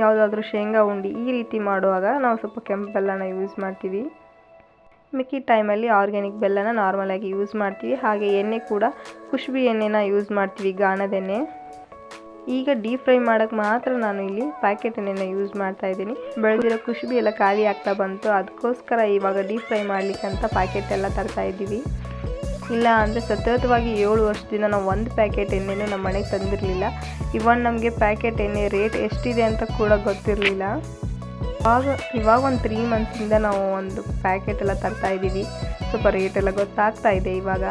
ಯಾವುದಾದ್ರೂ ಶೇಂಗಾ ಉಂಡಿ ಈ ರೀತಿ ಮಾಡುವಾಗ ನಾವು ಸ್ವಲ್ಪ ಕೆಂಪು ಬೆಲ್ಲನ ಯೂಸ್ ಮಾಡ್ತೀವಿ. ಮಿಕ್ಕಿ ಟೈಮಲ್ಲಿ ಆರ್ಗ್ಯಾನಿಕ್ ಬೆಲ್ಲನ ನಾರ್ಮಲಾಗಿ ಯೂಸ್ ಮಾಡ್ತೀವಿ. ಹಾಗೆ ಎಣ್ಣೆ ಕೂಡ ಖುಷ್ಬಿ ಎಣ್ಣೆನ ಯೂಸ್ ಮಾಡ್ತೀವಿ ಗಾಣದ ಎಣ್ಣೆ. ಈಗ ಡೀಪ್ ಫ್ರೈ ಮಾಡೋಕ್ಕೆ ಮಾತ್ರ ನಾನು ಇಲ್ಲಿ ಪ್ಯಾಕೆಟ್ ಎಣ್ಣೆನ ಯೂಸ್ ಮಾಡ್ತಾ ಇದ್ದೀನಿ. ಬೆಳೆದಿರೋ ಖುಷ್ಬಿ ಎಲ್ಲ ಖಾಲಿ ಆಗ್ತಾ ಬಂತು. ಅದಕ್ಕೋಸ್ಕರ ಇವಾಗ ಡೀಪ್ ಫ್ರೈ ಮಾಡಲಿಕ್ಕೆ ಅಂತ ಪ್ಯಾಕೆಟ್ ಎಲ್ಲ ತರ್ತಾ ಇದ್ದೀವಿ. ಇಲ್ಲ ಅಂದರೆ ಸತತವಾಗಿ ಏಳು ವರ್ಷದಿಂದ ನಾವು ಒಂದು ಪ್ಯಾಕೆಟ್ ಎಣ್ಣೆನೂ ನಮ್ಮ ಮನೆಗೆ ತಂದಿರಲಿಲ್ಲ. ಇವನ್ ನಮಗೆ ಪ್ಯಾಕೆಟ್ ಎಣ್ಣೆ ರೇಟ್ ಎಷ್ಟಿದೆ ಅಂತ ಕೂಡ ಗೊತ್ತಿರಲಿಲ್ಲ. ಇವಾಗ ಇವಾಗ ಒಂದು ತ್ರೀ ಮಂತ್ಸಿಂದ ನಾವು ಒಂದು ಪ್ಯಾಕೆಟ್ ಎಲ್ಲ ತರ್ತಾ ಇದ್ದೀವಿ. ಸ್ವಲ್ಪ ರೇಟ್ ಎಲ್ಲ ಗೊತ್ತಾಗ್ತಾ ಇದೆ ಇವಾಗ.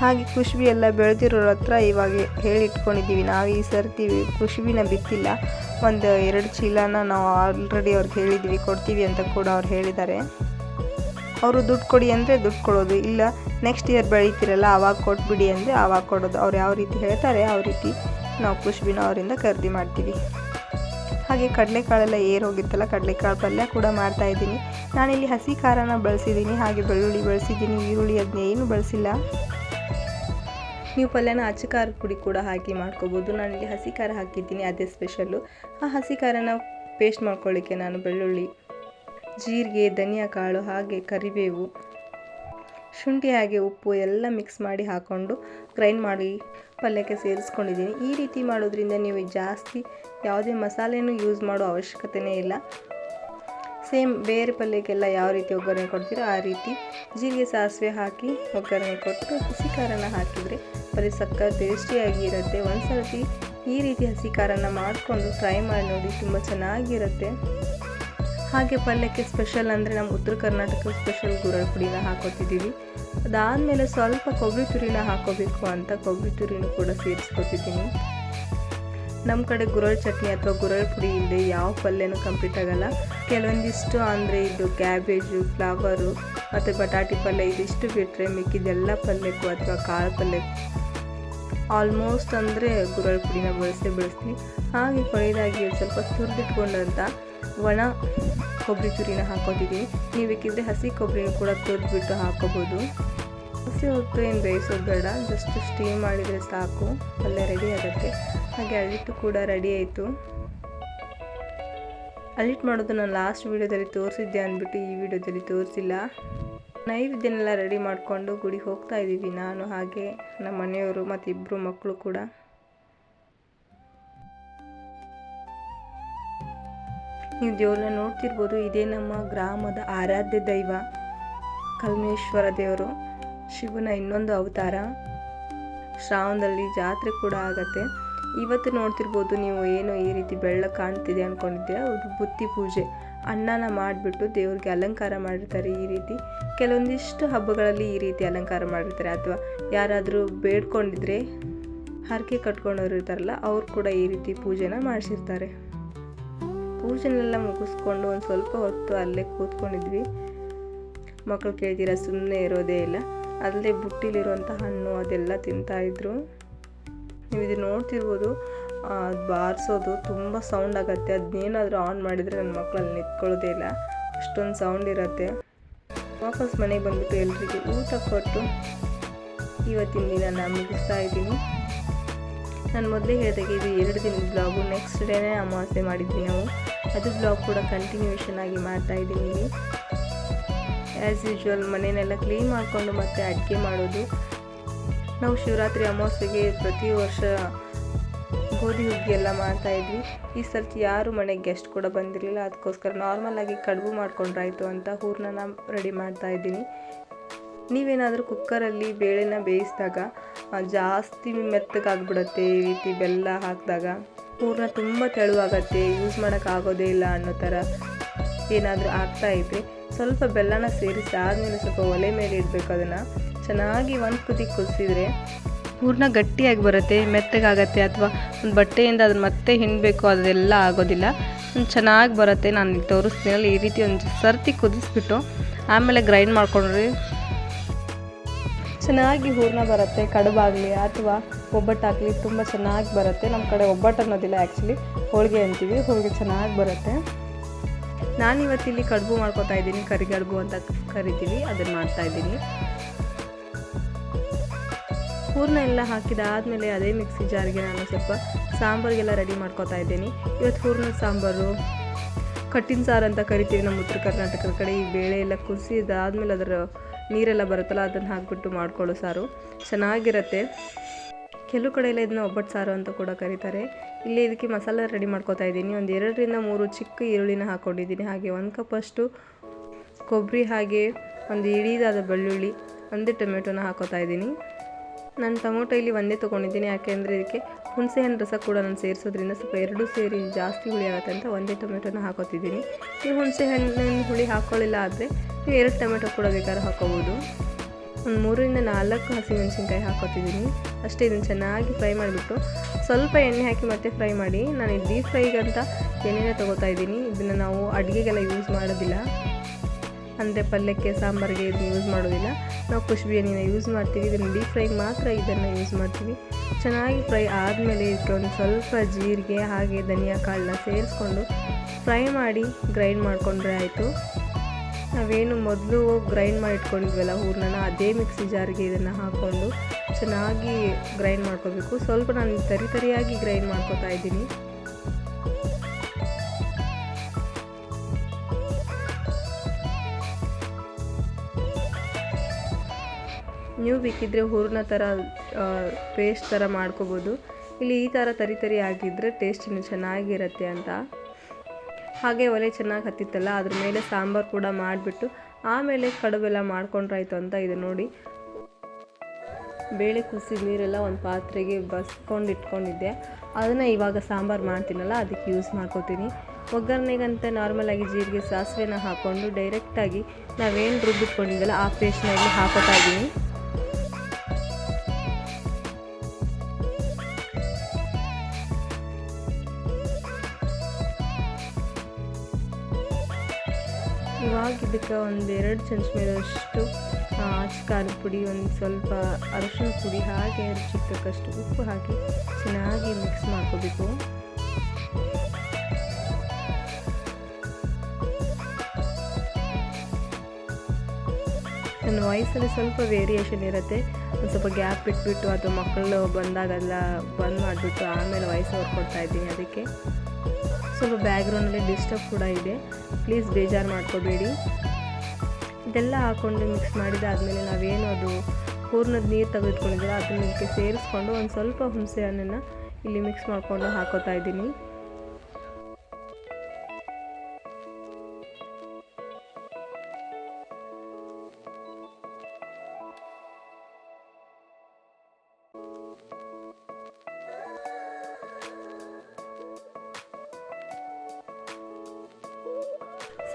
ಹಾಗೆ ಖುಷ್ಬಿ ಎಲ್ಲ ಬೆಳೆದಿರೋರ ಹತ್ರ ಇವಾಗ ಹೇಳಿಟ್ಕೊಂಡಿದ್ದೀವಿ. ನಾವು ಈ ಸರ್ತಿ ಖುಷ್ಬಿನ ಬಿತ್ತಿಲ್ಲ ಒಂದು ಎರಡು ಚೀಲನ ನಾವು ಆಲ್ರೆಡಿ ಅವ್ರಿಗೆ ಹೇಳಿದ್ದೀವಿ ಕೊಡ್ತೀವಿ ಅಂತ ಕೂಡ ಅವ್ರು ಹೇಳಿದ್ದಾರೆ. ಅವರು ದುಡ್ಡು ಕೊಡಿ ಅಂದರೆ ದುಡ್ಡು ಕೊಡೋದು. ಇಲ್ಲ ನೆಕ್ಸ್ಟ್ ಇಯರ್ ಬೆಳೀತಿರಲ್ಲ ಆವಾಗ ಕೊಟ್ಬಿಡಿ ಅಂದರೆ ಆವಾಗ ಕೊಡೋದು. ಅವ್ರು ಯಾವ ರೀತಿ ಹೇಳ್ತಾರೆ ಯಾವ ರೀತಿ ನಾವು ಖುಷ್ಬಿನ ಅವರಿಂದ ಖರೀದಿ ಮಾಡ್ತೀವಿ. ಹಾಗೆ ಕಡಲೆಕಾಳೆಲ್ಲ ಏರ್ ಹೋಗಿತ್ತಲ್ಲ ಕಡಲೆಕಾಳು ಪಲ್ಯ ಕೂಡ ಮಾಡ್ತಾ ಇದ್ದೀನಿ. ನಾನಿಲ್ಲಿ ಹಸಿ ಖಾರನ ಬಳಸಿದ್ದೀನಿ, ಹಾಗೆ ಬೆಳ್ಳುಳ್ಳಿ ಬಳಸಿದ್ದೀನಿ, ಈರುಳ್ಳಿ ಅದನ್ನ ಏನು ಬಳಸಿಲ್ಲ. ನೀವು ಪಲ್ಯನ ಹಚ್ಚು ಖಾರದ ಪುಡಿ ಕೂಡ ಹಾಕಿ ಮಾಡ್ಕೋಬೋದು. ನಾನಿಲ್ಲಿ ಹಸಿ ಖಾರ ಹಾಕಿದ್ದೀನಿ, ಅದೇ ಸ್ಪೆಷಲ್ಲು ಆ ಹಸಿ ಖಾರನ ಪೇಸ್ಟ್ ಮಾಡ್ಕೊಳ್ಳಿಕ್ಕೆ ನಾನು ಬೆಳ್ಳುಳ್ಳಿ ಜೀರಿಗೆ, ಧನಿಯಾ ಕಾಳು ಹಾಗೆ ಕರಿಬೇವು ಶುಂಠಿ ಹಾಗೆ ಉಪ್ಪು ಎಲ್ಲ ಮಿಕ್ಸ್ ಮಾಡಿ ಹಾಕ್ಕೊಂಡು ಗ್ರೈಂಡ್ ಮಾಡಿ ಪಲ್ಯಕ್ಕೆ ಸೇರಿಸ್ಕೊಂಡಿದ್ದೀನಿ. ಈ ರೀತಿ ಮಾಡೋದ್ರಿಂದ ನೀವು ಜಾಸ್ತಿ ಯಾವುದೇ ಮಸಾಲೆಯನ್ನು ಯೂಸ್ ಮಾಡೋ ಅವಶ್ಯಕತೆಯೇ ಇಲ್ಲ. ಸೇಮ್ ಬೇರೆ ಪಲ್ಯಕ್ಕೆಲ್ಲ ಯಾವ ರೀತಿ ಒಗ್ಗರಣೆ ಕೊಡ್ತೀರೋ ಆ ರೀತಿ ಜೀರಿಗೆ ಸಾಸಿವೆ ಹಾಕಿ ಒಗ್ಗರಣೆ ಕೊಟ್ಟು ಹಸಿ ಖಾರನ ಹಾಕಿದರೆ ಪಲ್ಯ ಸಕ್ಕ ಟೇಸ್ಟಿಯಾಗಿ ಇರುತ್ತೆ. ಒಂದು ಸರ್ತಿ ಈ ರೀತಿ ಹಸಿ ಖಾರನ ಮಾಡಿಕೊಂಡು ಟ್ರೈ ಮಾಡಿ ನೋಡಿ, ತುಂಬ ಚೆನ್ನಾಗಿರುತ್ತೆ. ಹಾಗೆ ಪಲ್ಯಕ್ಕೆ ಸ್ಪೆಷಲ್ ಅಂದರೆ ನಮ್ಮ ಉತ್ತರ ಕರ್ನಾಟಕ ಸ್ಪೆಷಲ್ ಗುರಳ್ ಪುಡಿನ ಹಾಕೋತಿದ್ದೀವಿ ಅದಾದಮೇಲೆ ಸ್ವಲ್ಪ ಕೊಬ್ಬರಿ ತುರಿನ ಹಾಕೋಬೇಕು ಅಂತ ಕೊಬ್ಬರಿ ತುರಿನೂ ಕೂಡ ಸೇರಿಸ್ಕೊತಿದ್ದೀನಿ ನಮ್ಮ ಕಡೆ ಗುರಳ್ ಚಟ್ನಿ ಅಥವಾ ಗುರಳ್ ಪುಡಿ ಇಲ್ಲದೆ ಯಾವ ಪಲ್ಯನೂ ಕಂಪ್ಲೀಟ್ ಆಗಲ್ಲ. ಕೆಲವೊಂದಿಷ್ಟು ಅಂದರೆ ಇದು ಕ್ಯಾಬೇಜು, ಫ್ಲವರು ಮತ್ತು ಬಟಾಟಿ ಪಲ್ಯ ಇದಿಷ್ಟು ಬಿಟ್ಟರೆ ಮಿಕ್ಕಿದೆಲ್ಲ ಪಲ್ಯಕ್ಕೂ ಅಥವಾ ಕಾಳು ಪಲ್ಯಕ್ಕೂ ಆಲ್ಮೋಸ್ಟ್ ಅಂದರೆ ಗುರಳ್ ಪುಡಿನ ಬಳಸೇ ಬಳಸ್ತೀನಿ ಹಾಗೆ ಕೊನೆಯದಾಗಿ ಸ್ವಲ್ಪ ತುರಿದಿಟ್ಕೊಂಡಂಥ ಒಣ ಕೊಬ್ಬರಿ ತುರಿನ ಹಾಕೋತಿದ್ದೀನಿ ನೀವು ಬೇಕಿದ್ರೆ ಹಸಿ ಕೊಬ್ಬರಿನೂ ಕೂಡ ತುರಿದ್ಬಿಟ್ಟು ಹಾಕೋಬೋದು ಹಸಿ ಹೊತ್ತು ಏನು ಬೇಯಿಸೋದು ಬೇಡ ಜಸ್ಟ್ ಸ್ಟೀಮ್ ಮಾಡಿದರೆ ಸಾಕು, ಪಲ್ಯ ರೆಡಿ ಆಗುತ್ತೆ. ಹಾಗೆ ಅಳಿಟ್ಟು ಕೂಡ ರೆಡಿ ಆಯಿತು. ಅಳಿಟ್ ಮಾಡೋದು ನಾನು ಲಾಸ್ಟ್ ವೀಡಿಯೋದಲ್ಲಿ ತೋರಿಸಿದ್ದೆ ಅಂದ್ಬಿಟ್ಟು ಈ ವಿಡಿಯೋದಲ್ಲಿ ತೋರಿಸಿಲ್ಲ. ನೈವೇದ್ಯನೆಲ್ಲ ರೆಡಿ ಮಾಡಿಕೊಂಡು ಗುಡಿಗೆ ಹೋಗ್ತಾ ಇದ್ದೀವಿ ನಾನು, ಹಾಗೆ ನಮ್ಮ ಮನೆಯವರು ಮತ್ತು ಇಬ್ಬರು ಮಕ್ಕಳು ಕೂಡ. ನೀವು ದೇವ್ರನ್ನ ನೋಡ್ತಿರ್ಬೋದು. ಇದೇ ನಮ್ಮ ಗ್ರಾಮದ ಆರಾಧ್ಯ ದೈವ ಕಲ್ಮೇಶ್ವರ ದೇವರು. ಶಿವನ ಇನ್ನೊಂದು ಅವತಾರ. ಶ್ರಾವಣದಲ್ಲಿ ಜಾತ್ರೆ ಕೂಡ ಆಗತ್ತೆ. ಇವತ್ತು ನೋಡ್ತಿರ್ಬೋದು ನೀವು ಏನು ಈ ರೀತಿ ಬೆಳ್ಳ ಕಾಣ್ತಿದೆ ಅಂದ್ಕೊಂಡಿದ್ದೀರಾ ಅದು ಬುತ್ತಿ ಪೂಜೆ. ಅನ್ನನ ಮಾಡಿಬಿಟ್ಟು ದೇವ್ರಿಗೆ ಅಲಂಕಾರ ಮಾಡಿರ್ತಾರೆ ಈ ರೀತಿ. ಕೆಲವೊಂದಿಷ್ಟು ಹಬ್ಬಗಳಲ್ಲಿ ಈ ರೀತಿ ಅಲಂಕಾರ ಮಾಡಿರ್ತಾರೆ. ಅಥವಾ ಯಾರಾದರೂ ಬೇಡ್ಕೊಂಡಿದ್ರೆ ಹರಕೆ ಕಟ್ಕೊಂಡವ್ರು ಇರ್ತಾರಲ್ಲ, ಅವ್ರು ಕೂಡ ಈ ರೀತಿ ಪೂಜೆನ ಮಾಡಿಸಿರ್ತಾರೆ. ಪೂಜೆನೆಲ್ಲ ಮುಗಿಸ್ಕೊಂಡು ಒಂದು ಸ್ವಲ್ಪ ಹೊತ್ತು ಅಲ್ಲೇ ಕೂತ್ಕೊಂಡಿದ್ವಿ. ಮಕ್ಕಳು ಕೇಳ್ತೀರ ಸುಮ್ಮನೆ ಇರೋದೇ ಇಲ್ಲ. ಅಲ್ಲೇ ಬುಟ್ಟಿಲಿರುವಂಥ ಹಣ್ಣು ಅದೆಲ್ಲ ತಿಂತಾಯಿದ್ರು ನೀವು ಇದು ನೋಡ್ತಿರ್ಬೋದು ಅದು ಬಾರಿಸೋದು ತುಂಬ ಸೌಂಡ್ ಆಗುತ್ತೆ. ಅದನ್ನೇನಾದರೂ ಆನ್ ಮಾಡಿದರೆ ನನ್ನ ಮಕ್ಕಳು ಅಲ್ಲಿ ನಿಂತ್ಕೊಳ್ಳೋದೇ ಇಲ್ಲ. ಅಷ್ಟೊಂದು ಸೌಂಡ್ ಇರುತ್ತೆ. ವಾಪಸ್ ಮನೆಗೆ ಬಂದುಬಿಟ್ಟು ಎಲ್ರಿಗೂ ಊಟ ಕೊಟ್ಟು ಇವತ್ತಿನ ದಿನ ನಾನು ಮುಗಿಸ್ತಾ ಇದ್ದೀನಿ. ನಾನು ಮೊದಲೇ ಹೇಳಿದಾಗ ಇದು ಎರಡು ದಿನದ ಬ್ಲಾಗು ನೆಕ್ಸ್ಟ್ ಡೇನೇ ಅಮಾವಾಸ್ಯೆ ಮಾಡಿದ್ವಿ ನಾವು. ಅದು ಬ್ಲಾಗ್ ಕೂಡ ಕಂಟಿನ್ಯೂಷನ್ ಆಗಿ ಮಾಡ್ತಾ ಇದ್ದೀನಿ. ಆ್ಯಸ್ ಯೂಶ್ವಲ್ ಮನೆಯನ್ನೆಲ್ಲ ಕ್ಲೀನ್ ಮಾಡಿಕೊಂಡು ಮತ್ತೆ ಅಡುಗೆ ಮಾಡೋದು. ನಾವು ಶಿವರಾತ್ರಿ ಅಮಾವಾಸ್ಯೆಗೆ ಪ್ರತಿ ವರ್ಷ ಗೋಧಿ ಹುಗ್ಗಿ ಎಲ್ಲ ಮಾಡ್ತಾ ಇದ್ವಿ. ಈ ಸರ್ತಿ ಯಾರು ಮನೆಗೆ ಗೆಸ್ಟ್ ಕೂಡ ಬಂದಿರಲಿಲ್ಲ. ಅದಕ್ಕೋಸ್ಕರ ನಾರ್ಮಲ್ ಆಗಿ ಕಡುಬು ಮಾಡ್ಕೊಂಡ್ರಾಯ್ತು ಅಂತ ಹೂರ್ಣನ ರೆಡಿ ಮಾಡ್ತಾ ಇದ್ದೀನಿ. ನೀವೇನಾದರೂ ಕುಕ್ಕರಲ್ಲಿ ಬೇಳೆನ ಬೇಯಿಸಿದಾಗ, ಜಾಸ್ತಿ ಮೆತ್ತಗಾಗ್ಬಿಡತ್ತೆ ಈ ರೀತಿ ಬೆಲ್ಲ ಹಾಕಿದಾಗ. ಹೂರ್ಣ ತುಂಬ ತೆಳುವಾಗತ್ತೆ ಯೂಸ್ ಮಾಡೋಕ್ಕಾಗೋದೇ ಇಲ್ಲ ಅನ್ನೋ ಥರ ಏನಾದರೂ ಆಗ್ತಾ ಇದ್ರೆ ಸ್ವಲ್ಪ ಬೆಲ್ಲನ ಸೇರಿಸಿ ಆದಮೇಲೆ ಸ್ವಲ್ಪ ಒಲೆ ಮೇಲೆ ಇಡಬೇಕು ಅದನ್ನು. ಚೆನ್ನಾಗಿ ಒಂದು ಕುದಿ ಕುದಿಸಿದ್ರೆ ಹೂರಣ ಗಟ್ಟಿಯಾಗಿ ಬರುತ್ತೆ, ಮೆತ್ತಗಾಗತ್ತೆ ಅಥವಾ ಒಂದು ಬಟ್ಟೆಯಿಂದ ಅದನ್ನ ಮತ್ತೆ ಹಿಂಡಬೇಕು, ಅದೆಲ್ಲ ಆಗೋದಿಲ್ಲ. ಒಂದು ಚೆನ್ನಾಗಿ ಬರುತ್ತೆ. ನಾನು ಇಲ್ಲಿ ತೋರಿಸ್ತೀನಲ್ಲ ಈ ರೀತಿ ಒಂದು ಸರ್ತಿ ಕುದಿಸ್ಬಿಟ್ಟು ಆಮೇಲೆ ಗ್ರೈಂಡ್ ಮಾಡ್ಕೊಂಡ್ರಿ ಚೆನ್ನಾಗಿ ಹೂರ್ಣ ಬರುತ್ತೆ, ಕಡುಬಾಗಲಿ ಅಥವಾ ಒಬ್ಬಟ್ಟಾಗಲಿ ತುಂಬ ಚೆನ್ನಾಗಿ ಬರುತ್ತೆ. ನಮ್ಮ ಕಡೆ ಒಬ್ಬಟ್ಟು ಅನ್ನೋದಿಲ್ಲ ಆ್ಯಕ್ಚುಲಿ ಹೋಳಿಗೆ ಅಂತೀವಿ, ಹೋಳಿಗೆ ಚೆನ್ನಾಗಿ ಬರುತ್ತೆ. ನಾನು ಇವತ್ತಿಲ್ಲಿ ಕಡುಬು ಮಾಡ್ಕೊತಾ ಇದ್ದೀನಿ ಕರಿಗಡುಬು ಅಂತ ಕರಿತೀವಿ, ಅದನ್ನು ಮಾಡ್ತಾ ಇದ್ದೀನಿ. ಹೂರ್ಣ ಎಲ್ಲ ಹಾಕಿದಾದ್ಮೇಲೆ ಅದೇ ಮಿಕ್ಸಿ ಜಾರಿಗೆ ನಾನು ಸ್ವಲ್ಪ ಸಾಂಬಾರಿಗೆಲ್ಲ ರೆಡಿ ಮಾಡ್ಕೊತಾ ಇದ್ದೀನಿ. ಇವತ್ತು ಹೂರ್ಣ ಸಾಂಬಾರು ಕಟ್ಟಿನ ಸಾರು ಅಂತ ಕರಿತೀವಿ ನಮ್ಮ ಉತ್ತರ ಕರ್ನಾಟಕದ ಕಡೆ. ಈ ಬೇಳೆ ಎಲ್ಲ ಕುದಿಸಿ ಇದಾದಮೇಲೆ ಅದರ ನೀರೆಲ್ಲ ಬರುತ್ತಲ್ಲ, ಅದನ್ನು ಹಾಕಿಬಿಟ್ಟು ಮಾಡ್ಕೊಳ್ಳೋ ಸಾರು. ಚೆನ್ನಾಗಿರುತ್ತೆ. ಕೆಲವು ಕಡೆ ಎಲ್ಲ ಇದನ್ನ ಒಬ್ಬಟ್ಟು ಸಾರು ಅಂತ ಕೂಡ ಕರೀತಾರೆ. ಇಲ್ಲಿ ಇದಕ್ಕೆ ಮಸಾಲ ರೆಡಿ ಮಾಡ್ಕೊತಾ ಇದ್ದೀನಿ. ಒಂದು ಎರಡರಿಂದ ಮೂರು ಚಿಕ್ಕ ಈರುಳ್ಳಿನ ಹಾಕ್ಕೊಂಡಿದ್ದೀನಿ ಹಾಗೆ ಒಂದು ಕಪ್ಪಷ್ಟು ಕೊಬ್ಬರಿ, ಹಾಗೆ ಒಂದು ಇಡೀದಾದ ಬೆಳ್ಳುಳ್ಳಿ, ಒಂದು ಟೊಮೆಟೊನ ಹಾಕೋತಾ ಇದ್ದೀನಿ. ನಾನು ಟೊಮೊಟೊ ಇಲ್ಲಿ ಒಂದೇ ತೊಗೊಂಡಿದ್ದೀನಿ. ಯಾಕೆಂದರೆ ಇದಕ್ಕೆ ಹುಣಸೆಹಣ್ಣು ರಸ ಕೂಡ ನಾನು ಸೇರಿಸೋದ್ರಿಂದ ಸ್ವಲ್ಪ ಎರಡೂ ಸೇರಿ ಜಾಸ್ತಿ ಹುಳಿ ಆಗುತ್ತೆ ಅಂತ ಒಂದೇ ಟೊಮೆಟೊನ ಹಾಕೋತಿದ್ದೀನಿ. ನೀವು ಹುಣಸೆ ಹಣ್ಣಿನ ಹುಳಿ ಹಾಕ್ಕೊಳ್ಳಿಲ್ಲ ಆದರೆ ನೀವು ಎರಡು ಟೊಮೆಟೊ ಕೂಡ ಬೇಕಾದ್ರೆ ಹಾಕೋಬೋದು. ಮೂರರಿಂದ ನಾಲ್ಕು ಹಸಿಮೆಣಸಿನ್ಕಾಯಿ ಹಾಕೋತಿದ್ದೀನಿ. ಅಷ್ಟೇ ಇದನ್ನು ಚೆನ್ನಾಗಿ ಫ್ರೈ ಮಾಡಿಬಿಟ್ಟು ಸ್ವಲ್ಪ ಎಣ್ಣೆ ಹಾಕಿ ಮತ್ತೆ ಫ್ರೈ ಮಾಡಿ ನಾನು ಡೀಪ್ ಫ್ರೈಗಂತ ಎಣ್ಣೆನ ತೊಗೋತಾ ಇದ್ದೀನಿ. ಇದನ್ನು ನಾವು ಅಡುಗೆಗೆಲ್ಲ ಯೂಸ್ ಮಾಡೋದಿಲ್ಲ. ಅಂದರೆ ಪಲ್ಯಕ್ಕೆ, ಸಾಂಬಾರಿಗೆ ಇದನ್ನು ಯೂಸ್ ಮಾಡೋದಿಲ್ಲ. ನಾವು ಖುಷ್ಬಿ ಎಣ್ಣೆನ ಯೂಸ್ ಮಾಡ್ತೀವಿ. ಇದನ್ನು ಡೀಪ್ ಫ್ರೈಗೆ ಮಾತ್ರ ಇದನ್ನು ಯೂಸ್ ಮಾಡ್ತೀವಿ. ಚೆನ್ನಾಗಿ ಫ್ರೈ ಆದಮೇಲೆ ಇದಕ್ಕೆ ಒಂದು ಸ್ವಲ್ಪ ಜೀರಿಗೆ, ಹಾಗೆ ಧನಿಯಾ ಕಾಳನ್ನ ಸೇರಿಸ್ಕೊಂಡು ಫ್ರೈ ಮಾಡಿ ಗ್ರೈಂಡ್ ಮಾಡಿಕೊಂಡ್ರೆ ಆಯಿತು. ನಾವೇನು ಮೊದಲು ಗ್ರೈಂಡ್ ಮಾಡಿ ಇಟ್ಕೊಂಡಿದ್ವಲ್ಲ ಹೂರ್ಣನ ಅದೇ ಮಿಕ್ಸಿ ಜಾರಿಗೆ ಇದನ್ನು ಹಾಕ್ಕೊಂಡು ಚೆನ್ನಾಗಿ ಗ್ರೈಂಡ್ ಮಾಡ್ಕೋಬೇಕು. ಸ್ವಲ್ಪ ನಾನು ತರಿ ತರಿಯಾಗಿ ಗ್ರೈಂಡ್ ಮಾಡ್ಕೋತಾ ಇದ್ದೀನಿ. ನೀವು ಬೇಕಿದ್ದರೆ ಹೂರ್ಣ ಥರ ಪೇಸ್ಟ್ ಥರ ಮಾಡ್ಕೋಬೋದು. ಇಲ್ಲಿ ಈ ಥರ ತರಿ ತರಿ ಆಗಿದ್ದರೆ ಟೇಸ್ಟ್ ಇನ್ನೂ ಚೆನ್ನಾಗಿರುತ್ತೆ ಅಂತ. ಹಾಗೆ ಒಲೆ ಚೆನ್ನಾಗಿ ಹತ್ತಿತ್ತಲ್ಲ, ಅದ್ರ ಮೇಲೆ ಸಾಂಬಾರು ಕೂಡ ಮಾಡಿಬಿಟ್ಟು ಆಮೇಲೆ ಕಡುಬೆಲ್ಲ ಮಾಡ್ಕೊಂಡ್ರಾಯ್ತು ಅಂತ ಇದು ನೋಡಿ. ಬೇಳೆ ಕುಸಿದ ನೀರೆಲ್ಲ ಒಂದು ಪಾತ್ರೆಗೆ ಬಸ್ಕೊಂಡು ಇಟ್ಕೊಂಡಿದ್ದೆ. ಅದನ್ನು ಇವಾಗ ಸಾಂಬಾರು ಮಾಡ್ತೀನಲ್ಲ, ಅದಕ್ಕೆ ಯೂಸ್ ಮಾಡ್ಕೋತೀನಿ. ಒಗ್ಗರಣೆಗಂತ ನಾರ್ಮಲಾಗಿ ಜೀರಿಗೆ, ಸಾಸಿವೆನ ಹಾಕ್ಕೊಂಡು ಡೈರೆಕ್ಟಾಗಿ ನಾವೇನು ರುಬ್ಬಿಟ್ಕೊಂಡಿದ್ದೆಲ್ಲ, ಆ ಪೇಸ್ಟ್ನ ಇಲ್ಲಿ ಇದಕ್ಕೆ ಒಂದು ಎರಡು ಚಮಚ ಮೇಲಷ್ಟು ಅಷ್ಟು ಖಾರದ ಪುಡಿ, ಒಂದು ಸ್ವಲ್ಪ ಅರಶಿನ ಪುಡಿ ಹಾಗೆ ರುಚಿಗೆ ತಕ್ಕಷ್ಟು ಉಪ್ಪು ಹಾಕಿ ಚೆನ್ನಾಗಿ ಮಿಕ್ಸ್ ಮಾಡ್ಕೋಬೇಕು. ನನ್ನ ವಾಯ್ಸಲ್ಲಿ ಸ್ವಲ್ಪ ವೇರಿಯೇಷನ್ ಇರುತ್ತೆ. ಒಂದು ಸ್ವಲ್ಪ ಗ್ಯಾಪ್ ಬಿಟ್ಬಿಟ್ಟು ಅಥವಾ ಮಕ್ಕಳು ಬಂದಾಗೆಲ್ಲ ಬಂದ್ ಮಾಡಿಬಿಟ್ಟು ಆಮೇಲೆ ವಾಯ್ಸ್ ಕೊಡ್ತಾ ಇದ್ದೀನಿ ಅದಕ್ಕೆ. ಸ್ವಲ್ಪ ಬ್ಯಾಕ್ಗ್ರೌಂಡಲ್ಲಿ ಡಿಸ್ಟರ್ಬ್ ಕೂಡ ಇದೆ. ಪ್ಲೀಸ್ ಬೇಜಾರು ಮಾಡ್ಕೋಬೇಡಿ. ಇದೆಲ್ಲ ಹಾಕ್ಕೊಂಡು ಮಿಕ್ಸ್ ಮಾಡಿದಾದಮೇಲೆ ನಾವೇನು ಅದು ಹೂರ್ಣದ ನೀರು ತೆಗೆದುಕೊಂಡಿದ್ದೀರ ಅದನ್ನ ಇದಕ್ಕೆ ಸೇರಿಸ್ಕೊಂಡು ಒಂದು ಸ್ವಲ್ಪ ಹುಣಸೆ ಹಣ್ಣನ್ನು ಇಲ್ಲಿ ಮಿಕ್ಸ್ ಮಾಡಿಕೊಂಡು ಹಾಕೋತಾ ಇದ್ದೀನಿ.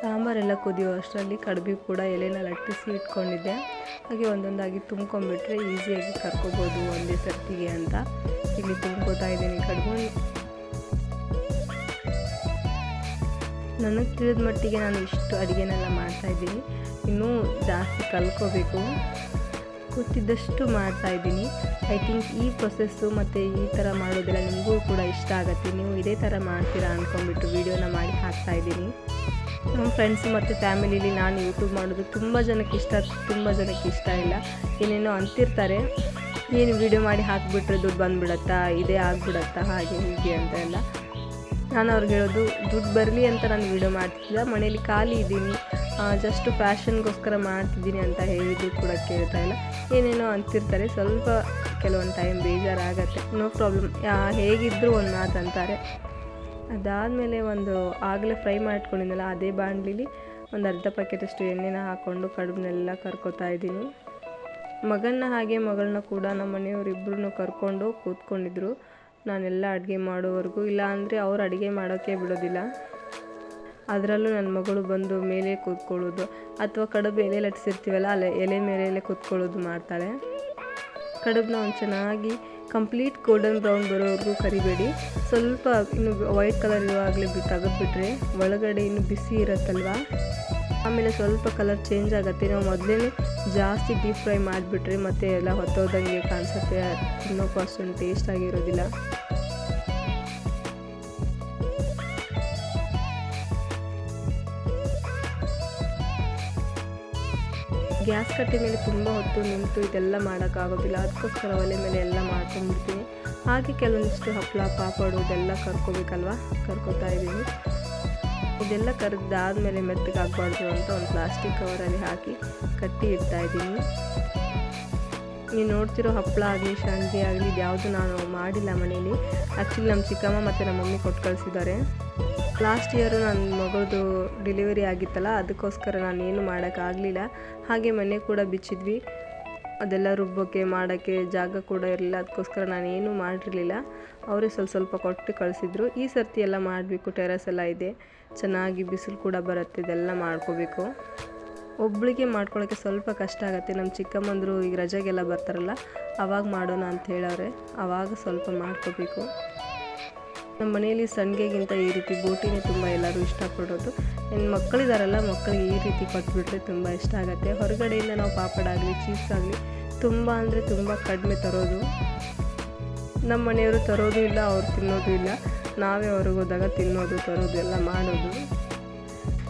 ಸಾಂಬಾರೆಲ್ಲ ಕುದಿಯೋ ಅಷ್ಟರಲ್ಲಿ ಕಡುಬು ಕೂಡ ಎಲೆನ ಲಟ್ಟಿಸಿ ಇಟ್ಕೊಂಡಿದ್ದೆ. ಹಾಗೆ ಒಂದೊಂದಾಗಿ ತುಂಬ್ಕೊಂಡ್ಬಿಟ್ರೆ ಈಸಿಯಾಗಿ ಕರ್ಕೋಬೋದು ಒಂದೇ ಸರ್ತಿಗೆ ಅಂತ ಇಲ್ಲಿ ತುಂಬ್ಕೋತಾ ಇದ್ದೀನಿ ಕಡುಬು. ನನಗೆ ತಿಳಿದ ಮಟ್ಟಿಗೆ ನಾನು ಇಷ್ಟು ಅಡುಗೆನೆಲ್ಲ ಮಾಡ್ತಾಯಿದ್ದೀನಿ ಇನ್ನೂ ಜಾಸ್ತಿ ಕಲ್ಕೋಬೇಕು ಗೊತ್ತಿದ್ದಷ್ಟು ಮಾಡ್ತಾಯಿದ್ದೀನಿ ಐ ಥಿಂಕ್ ಈ ಪ್ರೊಸೆಸ್ಸು ಮತ್ತು ಈ ಥರ ಮಾಡೋದೆಲ್ಲ ನಿಮಗೂ ಕೂಡ ಇಷ್ಟ ಆಗುತ್ತೆ. ನೀವು ಇದೇ ಥರ ಮಾಡ್ತೀರಾ ಅಂದ್ಕೊಂಡ್ಬಿಟ್ಟು ವೀಡಿಯೋನ ಮಾಡಿ ಹಾಕ್ತಾ ಇದ್ದೀನಿ. ನಮ್ಮ ಫ್ರೆಂಡ್ಸ್ ಮತ್ತು ಫ್ಯಾಮಿಲೀಲಿ ನಾನು ಯೂಟ್ಯೂಬ್ ಮಾಡೋದು ತುಂಬ ಜನಕ್ಕೆ ಇಷ್ಟ, ತುಂಬ ಜನಕ್ಕೆ ಇಷ್ಟ ಇಲ್ಲ. ಏನೇನೋ ಅಂತಿರ್ತಾರೆ. ಏನು ವೀಡಿಯೋ ಮಾಡಿ ಹಾಕಿಬಿಟ್ರೆ ದುಡ್ಡು ಬಂದುಬಿಡತ್ತಾ, ಇದೇ ಆಗಿಬಿಡತ್ತಾ, ಹಾಗೆ ಹೀಗೆ ಅಂತ ಎಲ್ಲ. ನಾನು ಅವ್ರಿಗೆ ಹೇಳೋದು, ದುಡ್ಡು ಬರಲಿ ಅಂತ ನಾನು ವೀಡಿಯೋ ಮಾಡ್ತಿದ್ದೆ ಮನೇಲಿ ಖಾಲಿ ಇದ್ದೀನಿ. ಜಸ್ಟ್ ಫ್ಯಾಷನ್ಗೋಸ್ಕರ ಮಾಡ್ತಿದ್ದೀನಿ ಅಂತ ಹೇಳಿದ್ರು ಕೂಡ ಕೇಳ್ತಾ ಇಲ್ಲ. ಏನೇನೋ ಅಂತಿರ್ತಾರೆ, ಸ್ವಲ್ಪ ಕೆಲವೊಂದು ಟೈಮ್ ಬೇಜಾರಾಗತ್ತೆ. ನೋ ಪ್ರಾಬ್ಲಮ್ ಹೇಗಿದ್ದರೂ ಒಂದು ಮಾತು ಅಂತಾರೆ. ಅದಾದಮೇಲೆ ಒಂದು ಆಗಲೇ ಫ್ರೈ ಮಾಡಿಟ್ಕೊಂಡಿದ್ದೆನಲ್ಲ ಅದೇ ಬಾಣಲಿಲಿ ಒಂದು ಅರ್ಧ ಪ್ಯಾಕೆಟಷ್ಟು ಎಣ್ಣೆನ ಹಾಕ್ಕೊಂಡು ಕಡುಬನ್ನೆಲ್ಲ ಕರ್ಕೋತಾ ಇದ್ದೀನಿ. ಮಗನ್ನ ಹಾಗೆ ಮಗಳನ್ನ ಕೂಡ ನಮ್ಮ ಮನೆಯವರಿಬ್ಬರನ್ನು ಕರ್ಕೊಂಡು ಕೂತ್ಕೊಂಡಿದ್ರು. ನಾನೆಲ್ಲ ಅಡುಗೆ ಮಾಡೋವರೆಗೂ ಇಲ್ಲ ಅಂದರೆ ಅವ್ರು ಅಡುಗೆ ಮಾಡೋಕ್ಕೆ ಬಿಡೋದಿಲ್ಲ. ಅದರಲ್ಲೂ ನನ್ನ ಮಗಳು ಬಂದು ಮೇಲೆ ಕೂತ್ಕೊಳ್ಳೋದು. ಅಥವಾ ಕಡುಬು ಎಲೆ ಲಟ್ಸಿರ್ತೀವಲ್ಲ ಅಲ್ಲ ಎಲೆ ಮೇಲೆ ಕೂತ್ಕೊಳ್ಳೋದು ಮಾಡ್ತಾಳೆ. ಕಡುಬನ್ನ ಒಂದು ಚೆನ್ನಾಗಿ ಕಂಪ್ಲೀಟ್ ಗೋಲ್ಡನ್ ಬ್ರೌನ್ ಬರೋವರೆಗೂ ಕರಿಬೇಡಿ. ಸ್ವಲ್ಪ ಇನ್ನು ವೈಟ್ ಕಲರ್ ಇರುವಾಗಲೇ ಬಿ ತೆಗೆದ್ಬಿಟ್ರೆ ಒಳಗಡೆ ಇನ್ನು ಬಿಸಿ ಇರುತ್ತಲ್ವ? ಆಮೇಲೆ ಸ್ವಲ್ಪ ಕಲರ್ ಚೇಂಜ್ ಆಗುತ್ತೆ. ನಾವು ಮೊದಲೇ ಜಾಸ್ತಿ ಡೀಪ್ ಫ್ರೈ ಮಾಡಿಬಿಟ್ರೆ ಮತ್ತೆ ಎಲ್ಲ ಹೊತ್ತೋದಂಗೆ ಕಾಣಿಸುತ್ತೆ. ತಿನ್ನೋಕ್ಕೂ ಅಷ್ಟೊಂದು ಟೇಸ್ಟ್ ಆಗಿರೋದಿಲ್ಲ. ಗ್ಯಾಸ್ ಕಟ್ಟೆ ಮೇಲೆ ತುಂಬ ಹೊತ್ತು ನಿಂತು ಇದೆಲ್ಲ ಮಾಡೋಕ್ಕಾಗೋದಿಲ್ಲ. ಅದಕ್ಕೋಸ್ಕರ ಒಲೆ ಮೇಲೆ ಎಲ್ಲ ಮಾಡ್ಕೊಂಡ್ಬಿಡ್ತೀನಿ. ಹಾಗೆ ಕೆಲವೊಂದಿಷ್ಟು ಹಪ್ಪಳ ಪಾಪಡು ಇದೆಲ್ಲ ಕರ್ಕೋಬೇಕಲ್ವ? ಕರ್ಕೋತಾ ಇದ್ದೀನಿ. ಇದೆಲ್ಲ ಕರೆದಾದ್ಮೇಲೆ ಮೆತ್ತಗೆ ಹಾಕ್ಬಾರ್ದು ಅಂತ ಒಂದು ಪ್ಲಾಸ್ಟಿಕ್ ಕವರಲ್ಲಿ ಹಾಕಿ ಕಟ್ಟಿ ಇಡ್ತಾ ಇದ್ದೀನಿ. ನೀವು ನೋಡ್ತಿರೋ ಹಪ್ಪಳ ಆಗಲಿ, ಶಾಂತಿ ಆಗಲಿ, ಇದ್ಯಾವುದು ನಾನು ಮಾಡಿಲ್ಲ ಮನೇಲಿ. ಆ್ಯಕ್ಚುಲಿ ನಮ್ಮ ಚಿಕ್ಕಮ್ಮ ಮತ್ತು ನಮ್ಮ ಮಮ್ಮಿ ಕೊಟ್ಟು ಕಳಿಸಿದ್ದಾರೆ. ಲಾಸ್ಟ್ ಇಯರು ನನ್ನ ಮಗಳದು ಡೆಲಿವರಿ ಆಗಿತ್ತಲ್ಲ, ಅದಕ್ಕೋಸ್ಕರ ನಾನು ಏನು ಮಾಡೋಕ್ಕಾಗಲಿಲ್ಲ ಹಾಗೆ ಮನೆ ಕೂಡ ಬಿಚ್ಚಿದ್ವಿ. ಅದೆಲ್ಲ ರುಬ್ಬೋಕ್ಕೆ ಮಾಡೋಕ್ಕೆ ಜಾಗ ಕೂಡ ಇರಲಿಲ್ಲ, ಅದಕ್ಕೋಸ್ಕರ ನಾನು ಏನೂ ಮಾಡಿರಲಿಲ್ಲ. ಅವರೇ ಸ್ವಲ್ಪ ಸ್ವಲ್ಪ ಕೊಟ್ಟು ಕಳಿಸಿದ್ರು. ಈ ಸರ್ತಿ ಎಲ್ಲ ಮಾಡಬೇಕು ಟೆರಸ್ ಎಲ್ಲ ಇದೆ. ಚೆನ್ನಾಗಿ ಬಿಸಿಲು ಕೂಡ ಬರುತ್ತೆ, ಇದೆಲ್ಲ ಮಾಡ್ಕೋಬೇಕು. ಒಬ್ಬಳಿಗೆ ಮಾಡ್ಕೊಳ್ಳೋಕ್ಕೆ ಸ್ವಲ್ಪ ಕಷ್ಟ ಆಗುತ್ತೆ. ನಮ್ಮ ಚಿಕ್ಕಮ್ಮಂದರು ಈಗ ರಜೆಗೆಲ್ಲ ಬರ್ತಾರಲ್ಲ, ಅವಾಗ ಮಾಡೋಣ ಅಂತ ಹೇಳವ್ರೆ. ಆವಾಗ ಸ್ವಲ್ಪ ಮಾಡ್ಕೋಬೇಕು. ನಮ್ಮ ಮನೆಯಲ್ಲಿ ಸಂಡಿಗೆಗಿಂತ ಈ ರೀತಿ ಬೋಟಿನೇ ತುಂಬ ಎಲ್ಲರೂ ಇಷ್ಟಪಡೋದು. ಇನ್ನು ಮಕ್ಕಳಿದಾರಲ್ಲ ಮಕ್ಕಳಿಗೆ ಈ ರೀತಿ ಕೊಟ್ಬಿಟ್ರೆ ತುಂಬ ಇಷ್ಟ ಆಗುತ್ತೆ. ಹೊರಗಡೆಯಿಂದ ನಾವು ಪಾಪಡ್ ಆಗಲಿ ಚೀಸ್ ಆಗಲಿ ತುಂಬ ಅಂದರೆ ತುಂಬ ಕಡಿಮೆ ತರೋದು. ನಮ್ಮ ಮನೆಯವರು ತರೋದು ಇಲ್ಲ, ಅವ್ರು ತಿನ್ನೋದು ಇಲ್ಲ. ನಾವೇ ಹೊರಗೆ ಹೋದಾಗ ತಿನ್ನೋದು, ತರೋದು ಎಲ್ಲ ಮಾಡೋದು.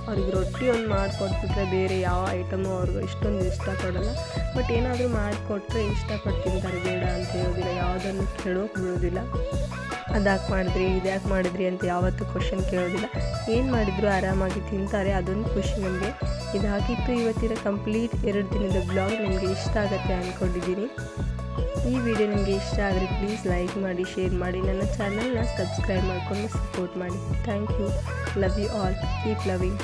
ಅವ್ರಿಗೆ ರೊಟ್ಟಿ ಒಂದು ಮಾಡಿಕೊಟ್ಬಿಟ್ರೆ ಬೇರೆ ಯಾವ ಐಟಮು ಅವ್ರಿಗೆ ಇಷ್ಟೊಂದು ಇಷ್ಟಪಡಲ್ಲ. ಬಟ್ ಏನಾದರೂ ಮಾಡಿಕೊಟ್ರೆ ಇಷ್ಟಪಟ್ಟು ತಿಂತಾರೆ ಬೇಡ ಅಂತ ಹೇಳೋದಿಲ್ಲ. ಯಾವುದನ್ನು ಕೇಳೋಕೆ ಬಿಡೋದಿಲ್ಲ. ಅದ್ಯಾಕೆ ಮಾಡಿದ್ರಿ, ಇದ್ಯಾಕೆ ಮಾಡಿದ್ರಿ ಅಂತ ಯಾವತ್ತೂ ಕ್ವಶನ್ ಕೇಳೋದಿಲ್ಲ. ಏನು ಮಾಡಿದ್ರು ಆರಾಮಾಗಿ ತಿಂತಾರೆ, ಅದೊಂದು ಖುಷಿ ನಮಗೆ. ಇದಾಗಿತ್ತು ಇವತ್ತಿನ ಕಂಪ್ಲೀಟ್ ಎರಡು ದಿನದ ಬ್ಲಾಗ್ ನಿಮಗೆ ಇಷ್ಟ ಆಗುತ್ತೆ ಅಂದ್ಕೊಂಡಿದ್ದೀನಿ ಈ ವಿಡಿಯೋ ನಿಮಗೆ ಇಷ್ಟ ಆದರೆ ಪ್ಲೀಸ್ ಲೈಕ್ ಮಾಡಿ ಶೇರ್ ಮಾಡಿ. ನನ್ನ ಚಾನಲ್ನ ಸಬ್ಸ್ಕ್ರೈಬ್ ಮಾಡಿಕೊಂಡು ಸಪೋರ್ಟ್ ಮಾಡಿ. Thank you love you all keep loving